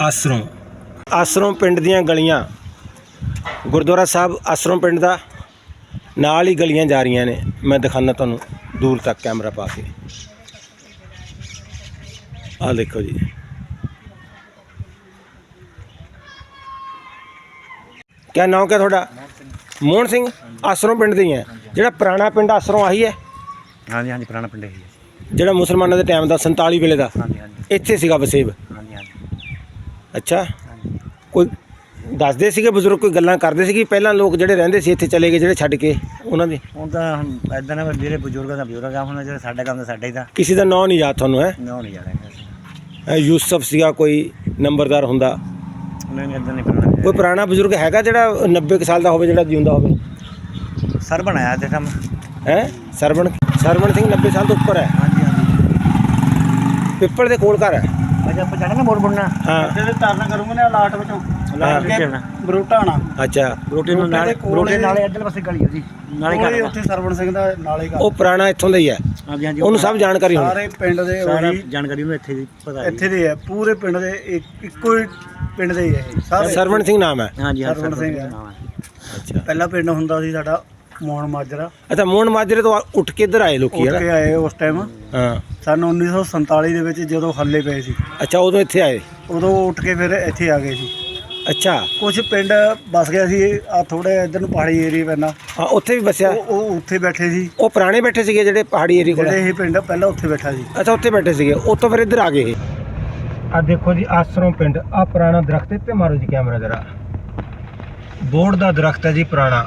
[SPEAKER 1] ਆਸਰੋਂ ਆਸਰੋਂ ਪਿੰਡ ਦੀਆਂ ਗਲੀਆਂ। ਗੁਰਦੁਆਰਾ ਸਾਹਿਬ ਆਸਰੋਂ ਪਿੰਡ ਦਾ। ਨਾਲ ਹੀ ਗਲੀਆਂ ਜਾ ਰਹੀਆਂ ਨੇ। ਮੈਂ ਦਿਖਾਣਾ ਤੁਹਾਨੂੰ, ਦੂਰ ਤੱਕ ਕੈਮਰਾ ਪਾ ਕੇ। ਆਹ ਦੇਖੋ ਜੀ। ਕਿਆ ਨਾਮ ਕਿਆ ਤੁਹਾਡਾ? ਮੋਹਨ ਸਿੰਘ। ਆਸਰੋਂ ਪਿੰਡ ਦੇ ਹੀ ਜਿਹੜਾ ਪੁਰਾਣਾ ਪਿੰਡ ਆਸਰੋਂ ਆਹੀ ਹੈ?
[SPEAKER 3] ਹਾਂਜੀ ਹਾਂਜੀ ਪੁਰਾਣਾ ਪਿੰਡ ਹੈ।
[SPEAKER 1] ਜਿਹੜਾ ਮੁਸਲਮਾਨਾਂ ਦੇ ਟਾਈਮ ਦਾ 47 ਵੇਲੇ ਦਾ?
[SPEAKER 3] ਹਾਂਜੀ ਹਾਂਜੀ।
[SPEAKER 1] ਇੱਥੇ ਸੀਗਾ ਵਸੇਬ।
[SPEAKER 3] ਹਾਂਜੀ ਹਾਂਜੀ।
[SPEAKER 1] ਅੱਛਾ। ਕੋਈ ਦੱਸਦੇ ਸੀਗੇ ਬਜ਼ੁਰਗ ਕੋਈ ਗੱਲਾਂ ਕਰਦੇ ਸੀ ਕਿ ਪਹਿਲਾਂ ਲੋਕ ਜਿਹੜੇ ਰਹਿੰਦੇ ਸੀ ਇੱਥੇ ਚਲੇ ਗਏ ਜਿਹੜੇ ਛੱਡ ਕੇ ਉਹਨਾਂ ਦੇ?
[SPEAKER 5] ਹੁਣ ਤਾਂ ਹੁਣ ਐਦਾਂ ਨਾ ਮੇਰੇ ਬਜ਼ੁਰਗਾਂ ਦਾ ਬਜ਼ੁਰਗ ਆ ਹੁਣ ਜਿਹੜਾ ਸਾਡਾ ਕੰਮ ਦਾ ਸਾਡਾ ਦਾ
[SPEAKER 1] ਕਿਸੇ ਦਾ ਨਾਂ ਨਹੀਂ ਯਾਦ ਤੁਹਾਨੂੰ ਹੈ?
[SPEAKER 5] ਨਾ ਨਹੀਂ ਜਾਣਾ
[SPEAKER 1] ਕਿਸੇ ਦਾ। ਯੂਸਫ ਸੀਗਾ ਕੋਈ ਨੰਬਰਦਾਰ ਹੁੰਦਾ।
[SPEAKER 5] ਨਹੀਂ ਐਦਾਂ ਨਹੀਂ ਪੁਰਾਣਾ
[SPEAKER 1] ਕੋਈ ਪੁਰਾਣਾ ਬਜ਼ੁਰਗ ਹੈਗਾ ਜਿਹੜਾ 90 ਕੁ ਸਾਲ ਦਾ ਹੋਵੇ ਜਿਹੜਾ ਜਿਉਂਦਾ ਹੋਵੇ?
[SPEAKER 5] ਸਰ ਬਣਾਇਆ ਤੇ ਕੰਮ।
[SPEAKER 1] ਹੈ? ਸਰਵਣ ਸਰਵਣ ਸਿੰਘ 90 ਸਾਲ ਤੋਂ ਉੱਪਰ ਹੈ।
[SPEAKER 5] ਹਾਂਜੀ ਹਾਂਜੀ।
[SPEAKER 1] ਪਿੱਪਲ ਦੇ ਕੋਲ ਘਰ ਹੈ।
[SPEAKER 5] ਅਜੇ ਆਪਾਂ ਜਾਣਾ ਨਾ ਮੋੜ ਮੁੜਨਾ?
[SPEAKER 1] ਹਾਂ।
[SPEAKER 5] ਤੇ ਤਰਨਾ ਕਰੂੰਗਾ ਨਾ ਲਾਟ ਵਿੱਚੋਂ।
[SPEAKER 1] ਲਾਟ
[SPEAKER 5] ਕੇ ਬਰੂਟਾ ਆਣਾ।
[SPEAKER 1] ਅੱਛਾ।
[SPEAKER 5] ਰੋਟੀ ਨੂੰ ਨਾਲੇ ਰੋਟੀ ਨਾਲੇ ਇੱਧਰ ਪਾਸੇ ਗਲੀ ਉਹਦੀ ਨਾਲੇ ਘਰ ਦਾ।
[SPEAKER 6] ਉੱਥੇ ਸਰਵਣ ਸਿੰਘ ਦਾ ਨਾਲੇ ਘਰ।
[SPEAKER 1] ਉਹ ਪੁਰਾਣਾ ਇੱਥੋਂ ਦਾ ਹੀ ਹੈ।
[SPEAKER 5] ਹਾਂਜੀ ਹਾਂਜੀ
[SPEAKER 1] ਉਹਨੂੰ ਸਭ ਜਾਣਕਾਰੀ ਹੋਣੀ।
[SPEAKER 6] ਸਾਰੇ ਪਿੰਡ ਦੇ
[SPEAKER 5] ਸਾਰਾ
[SPEAKER 6] ਉਹੀ
[SPEAKER 5] ਜਾਣਕਾਰੀ ਉਹਨੂੰ ਇੱਥੇ ਦੀ ਪਤਾ
[SPEAKER 6] ਇੱਥੇ ਦੇ ਹੈ। ਪੂਰੇ ਪਿੰਡ ਦੇ ਇੱਕ- ਇੱਕੋ ਹੀ ਪਿੰਡ ਦੇ ਹੀ ਹੈ ਸਾਰੇ।
[SPEAKER 1] ਸਰਵਣ ਸਿੰਘ ਨਾਮ ਹੈ।
[SPEAKER 5] ਹਾਂਜੀ ਹਾਂ
[SPEAKER 6] ਸਰਵਣ ਸਿੰਘ ਹੈ।
[SPEAKER 1] ਅੱਛਾ।
[SPEAKER 6] ਪਹਿਲਾ ਪਿੰਡ ਹੁੰਦਾ ਸੀ ਸਾਡਾ ਮੋਹਨ ਮਾਜਰਾ।
[SPEAKER 1] ਅੱਛਾ ਮੋਹਨ ਮਾਜਰੇ ਤੋਂ ਉੱਠ ਕੇ ਇੱਧਰ ਆਏ ਲੋਕੀ
[SPEAKER 6] ਉੱਠ
[SPEAKER 1] ਹੈ
[SPEAKER 6] ਕੇ ਆਏ ਉਸ ਟਾਈਮ
[SPEAKER 1] ਹਾਂ।
[SPEAKER 6] ਸਨ 1947 ਦੇ ਵਿੱਚ ਜਦੋਂ ਹੱਲੇ ਪਏ ਸੀ।
[SPEAKER 1] ਅੱਛਾ ਉਦੋਂ ਇੱਥੇ ਆਏ?
[SPEAKER 6] ਉਦੋਂ ਉੱਠ ਕੇ ਫਿਰ ਇੱਥੇ ਆ ਗਏ ਸੀ।
[SPEAKER 1] ਅੱਛਾ।
[SPEAKER 6] ਕੁਝ ਪਿੰਡ ਬਸ ਗਿਆ ਸੀ ਆ ਥੋੜੇ ਇੱਧਰ ਨੂੰ ਪਹਾੜੀ ਏਰੀਆ ਪੈਣਾ
[SPEAKER 1] ਹਾਂ ਉੱਥੇ ਵੀ ਵਸਿਆ?
[SPEAKER 6] ਉਹ ਉਹ ਉੱਥੇ ਬੈਠੇ ਸੀ।
[SPEAKER 1] ਉਹ ਪੁਰਾਣੇ ਬੈਠੇ ਸੀਗੇ ਜਿਹੜੇ ਪਹਾੜੀ ਏਰੀਆ ਕੋਲ?
[SPEAKER 6] ਜਿਹੜੇ ਇਹ ਪਿੰਡ ਪਹਿਲਾਂ ਉੱਥੇ ਬੈਠਾ ਸੀ।
[SPEAKER 1] ਅੱਛਾ ਉੱਥੇ ਬੈਠੇ ਸੀਗੇ। ਉੱਥੋਂ ਫਿਰ ਇੱਧਰ ਆ ਗਏ ਆ ਦੇਖੋ ਜੀ, ਆਸਰੋਂ ਪਿੰਡ, ਆ ਪੁਰਾਣਾ ਦਰਖਤ ਇੱਥੇ ਮਾਰੋ ਜੀ ਕੈਮਰਾ ਜਰਾ। ਬੋਰਡ ਦਾ ਦਰਖਤ ਹੈ ਜੀ ਪੁਰਾਣਾ।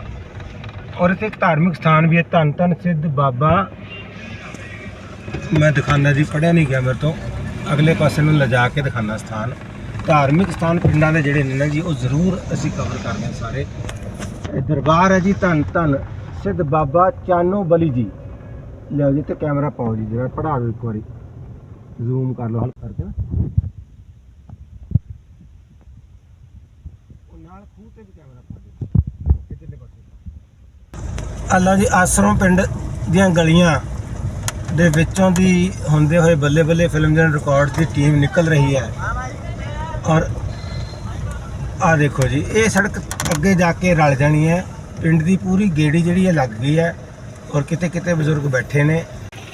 [SPEAKER 1] ਔਰ ਇੱਥੇ ਇੱਕ ਧਾਰਮਿਕ ਸਥਾਨ ਵੀ ਹੈ, ਧੰਨ ਧੰਨ ਸਿੱਧ ਬਾਬਾ। ਮੈਂ ਦਿਖਾਣਾ ਜੀ ਪੜਿਆ ਨਹੀਂ ਗਿਆ ਮੇਰੇ ਤੋਂ। ਅਗਲੇ ਪਾਸੇ ਨੂੰ ਲਿਜਾ ਕੇ ਦਿਖਾਣਾ ਸਥਾਨ। ਧਾਰਮਿਕ ਸਥਾਨ ਪਿੰਡਾਂ ਦੇ ਜਿਹੜੇ ਨੇ ਨਾ ਜੀ, ਉਹ ਜ਼ਰੂਰ ਅਸੀਂ ਕਵਰ ਕਰਦੇ ਹਾਂ ਸਾਰੇ। ਇਹ ਦਰਬਾਰ ਹੈ ਜੀ, ਧੰਨ ਧੰਨ ਸਿੱਧ ਬਾਬਾ ਚਾਨੋ ਬਲੀ ਜੀ। ਲਿਆਓ ਜੀ ਤੇ ਕੈਮਰਾ ਪਾਓ ਜੀ, ਜਰਾ ਪੜਾ ਦਿਓ ਇੱਕ ਵਾਰੀ। ਜ਼ੂਮ ਕਰ ਲਓ ਹਲਕਾ ਕਰਕੇ ਨਾ ਉਹ ਨਾਲ ਖੂਹ ਤੇ ਵੀ ਕੈਮਰਾ ਪਾ ਦਿਓ ਕਿਤੇ ਪਾਸੇ ਅੱਲਾ ਜੀ ਆਸਰੋਂ ਪਿੰਡ ਦੀਆਂ ਗਲੀਆਂ ਦੇ ਵਿੱਚੋਂ ਦੀ ਹੁੰਦੇ ਹੋਏ ਬੱਲੇ ਬੱਲੇ ਫਿਲਮ ਜਨ ਰਿਕਾਰਡ ਦੀ ਟੀਮ ਨਿਕਲ ਰਹੀ ਹੈ। ਔਰ ਆ ਦੇਖੋ ਜੀ ਇਹ ਸੜਕ ਅੱਗੇ ਜਾ ਕੇ ਰਲ ਜਾਣੀ ਹੈ। ਪਿੰਡ ਦੀ ਪੂਰੀ ਗੇੜੀ ਜਿਹੜੀ ਹੈ ਲੱਗ ਗਈ ਹੈ ਔਰ ਕਿਤੇ ਕਿਤੇ ਬਜ਼ੁਰਗ ਬੈਠੇ ਨੇ।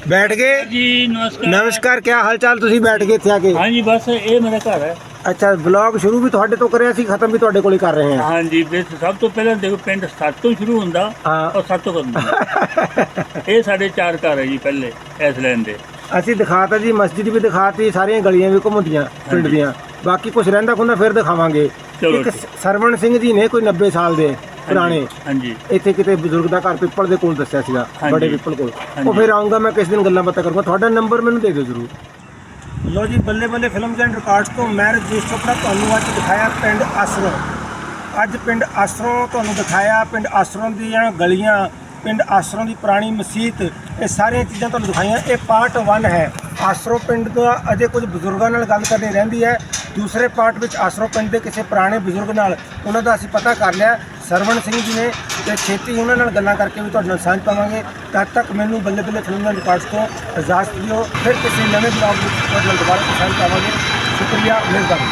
[SPEAKER 1] ਬੈਠ ਗਏ?
[SPEAKER 2] ਜੀ ਨਮਸਕਾਰ।
[SPEAKER 1] ਨਮਸਕਾਰ ਕੀ ਹਾਲ ਚਾਲ? ਤੁਸੀਂ ਬੈਠ ਗਏ ਇੱਥੇ ਆ ਕੇ?
[SPEAKER 2] ਹਾਂਜੀ ਬਸ ਇਹ ਮੇਰਾ ਘਰ ਹੈ।
[SPEAKER 1] ਅੱਛਾ ਵਲੌਗ ਸ਼ੁਰੂ ਵੀ ਤੁਹਾਡੇ ਤੋਂ ਕਰਿਆ ਸੀ ਖਤਮ ਵੀ ਤੁਹਾਡੇ ਕੋਲ ਹੀ ਕਰ ਰਹੇ ਹਾਂ
[SPEAKER 2] ਹਾਂਜੀ ਬਸ ਸਭ ਤੋਂ ਪਹਿਲਾਂ ਦੇਖੋ ਪਿੰਡ ਸੱਤ ਤੋਂ ਸ਼ੁਰੂ ਹੁੰਦਾ
[SPEAKER 1] ਹਾਂ।
[SPEAKER 2] ਔਰ ਸੱਤ ਤੋਂ ਖਤਮ ਹੁੰਦਾ। ਇਹ ਸਾਡੇ ਚਾਰ ਘਰ ਹੈ ਜੀ ਪਹਿਲੇ ਇਸ ਲਾਈਨ ਦੇ।
[SPEAKER 1] ਅਸੀਂ ਦਿਖਾਤਾ ਜੀ ਮਸਜਿਦ ਵੀ ਦਿਖਾਤੀ ਸਾਰੀਆਂ ਗਲੀਆਂ ਵੀ ਘੁੰਮਦੀਆਂ ਪਿੰਡ। ਦੀਆਂ। ਬਾਕੀ ਕੁਝ ਰਹਿੰਦਾ ਖੁੰਦਾ ਫਿਰ ਦਿਖਾਵਾਂਗੇ।
[SPEAKER 2] ਚਲੋ
[SPEAKER 1] ਇੱਕ
[SPEAKER 2] ਠੀਕ।
[SPEAKER 1] ਸਰਵਣ ਸਿੰਘ ਜੀ ਨੇ ਕੋਈ 90 ਸਾਲ ਦੇ ਪੁਰਾਣੇ
[SPEAKER 2] ਹਾਂਜੀ
[SPEAKER 1] ਇੱਥੇ ਕਿਤੇ ਬਜ਼ੁਰਗ ਦਾ ਘਰ ਪਿੱਪਲ ਦੇ ਕੋਲ ਦੱਸਿਆ ਸੀਗਾ
[SPEAKER 2] ਹਾਂਜੀ।
[SPEAKER 1] ਬੜੇ ਪਿੱਪਲ ਕੋਲ। ਉਹ
[SPEAKER 2] ਹਾਂਜੀ।
[SPEAKER 1] ਫਿਰ ਆਉਂਗਾ ਮੈਂ ਕਿਸ ਦਿਨ ਗੱਲਾਂ ਬਾਤਾਂ ਕਰੂੰਗਾ। ਤੁਹਾਡਾ ਨੰਬਰ ਮੈਨੂੰ ਦੇ ਦਿਓ ਜ਼ਰੂਰ। ਲੋ ਜੀ, ਬੱਲੇ ਬੱਲੇ ਫਿਲਮਸ ਐਂਡ ਰਿਕਾਰਡਸ ਤੋਂ ਮੈਂ ਰਜੇਸ਼ ਚੋਪੜਾ ਤੁਹਾਨੂੰ ਅੱਜ ਦਿਖਾਇਆ ਪਿੰਡ ਆਸਰੋਂ। ਅੱਜ ਪਿੰਡ ਆਸਰੋਂ ਤੁਹਾਨੂੰ ਦਿਖਾਇਆ ਪਿੰਡ ਆਸਰੋਂ ਦੀਆਂ ਗਲੀਆਂ। ਪਿੰਡ ਆਸਰੋਂ ਦੀ ਪੁਰਾਣੀ ਮਸਜਿਦ ਇਹ ਸਾਰੀਆਂ ਚੀਜ਼ਾਂ ਤੁਹਾਨੂੰ ਦਿਖਾਈਆਂ। ਇਹ ਪਾਰਟ 1 ਹੈ। ਆਸਰੋ ਪਿੰਡ ਦਾ ਅਜੇ ਕੁਝ ਬਜ਼ੁਰਗਾਂ ਨਾਲ ਗੱਲ ਕਰਨੀ ਰਹਿੰਦੀ ਹੈ। ਦੂਸਰੇ ਪਾਰਟ ਵਿੱਚ ਆਸਰੋ ਪਿੰਡ ਦੇ ਕਿਸੇ ਪੁਰਾਣੇ ਬਜ਼ੁਰਗ ਨਾਲ, ਉਹਨਾਂ ਦਾ ਅਸੀਂ ਪਤਾ ਕਰ ਲਿਆ। ਸਰਵਣ ਸਿੰਘ ਜੀ ਨੇ ਤੇ ਛੇਤੀ ਉਹਨਾਂ ਨਾਲ ਗੱਲਾਂ ਕਰਕੇ ਵੀ ਤੁਹਾਡੇ ਨਾਲ ਸਾਂਝ ਪਾਵਾਂਗੇ। ਤਦ ਤੱਕ ਮੈਨੂੰ ਬੱਲੇ ਬੱਲੇ ਫਿਲਮ ਦੇ ਰਿਕਾਰਡਸ ਤੋਂ ਇਜਾਜ਼ਤ ਦਿਓ। ਫਿਰ ਕਿਸੇ ਨਵੇਂ ਬਲੌਗ ਵਿੱਚ ਤੁਹਾਡੇ ਨਾਲ ਦੁਬਾਰਾ ਸਾਂਝ ਪਾਵਾਂਗੇ। ਸ਼ੁਕਰੀਆ, ਮਿਹਰਬਾਨੀ।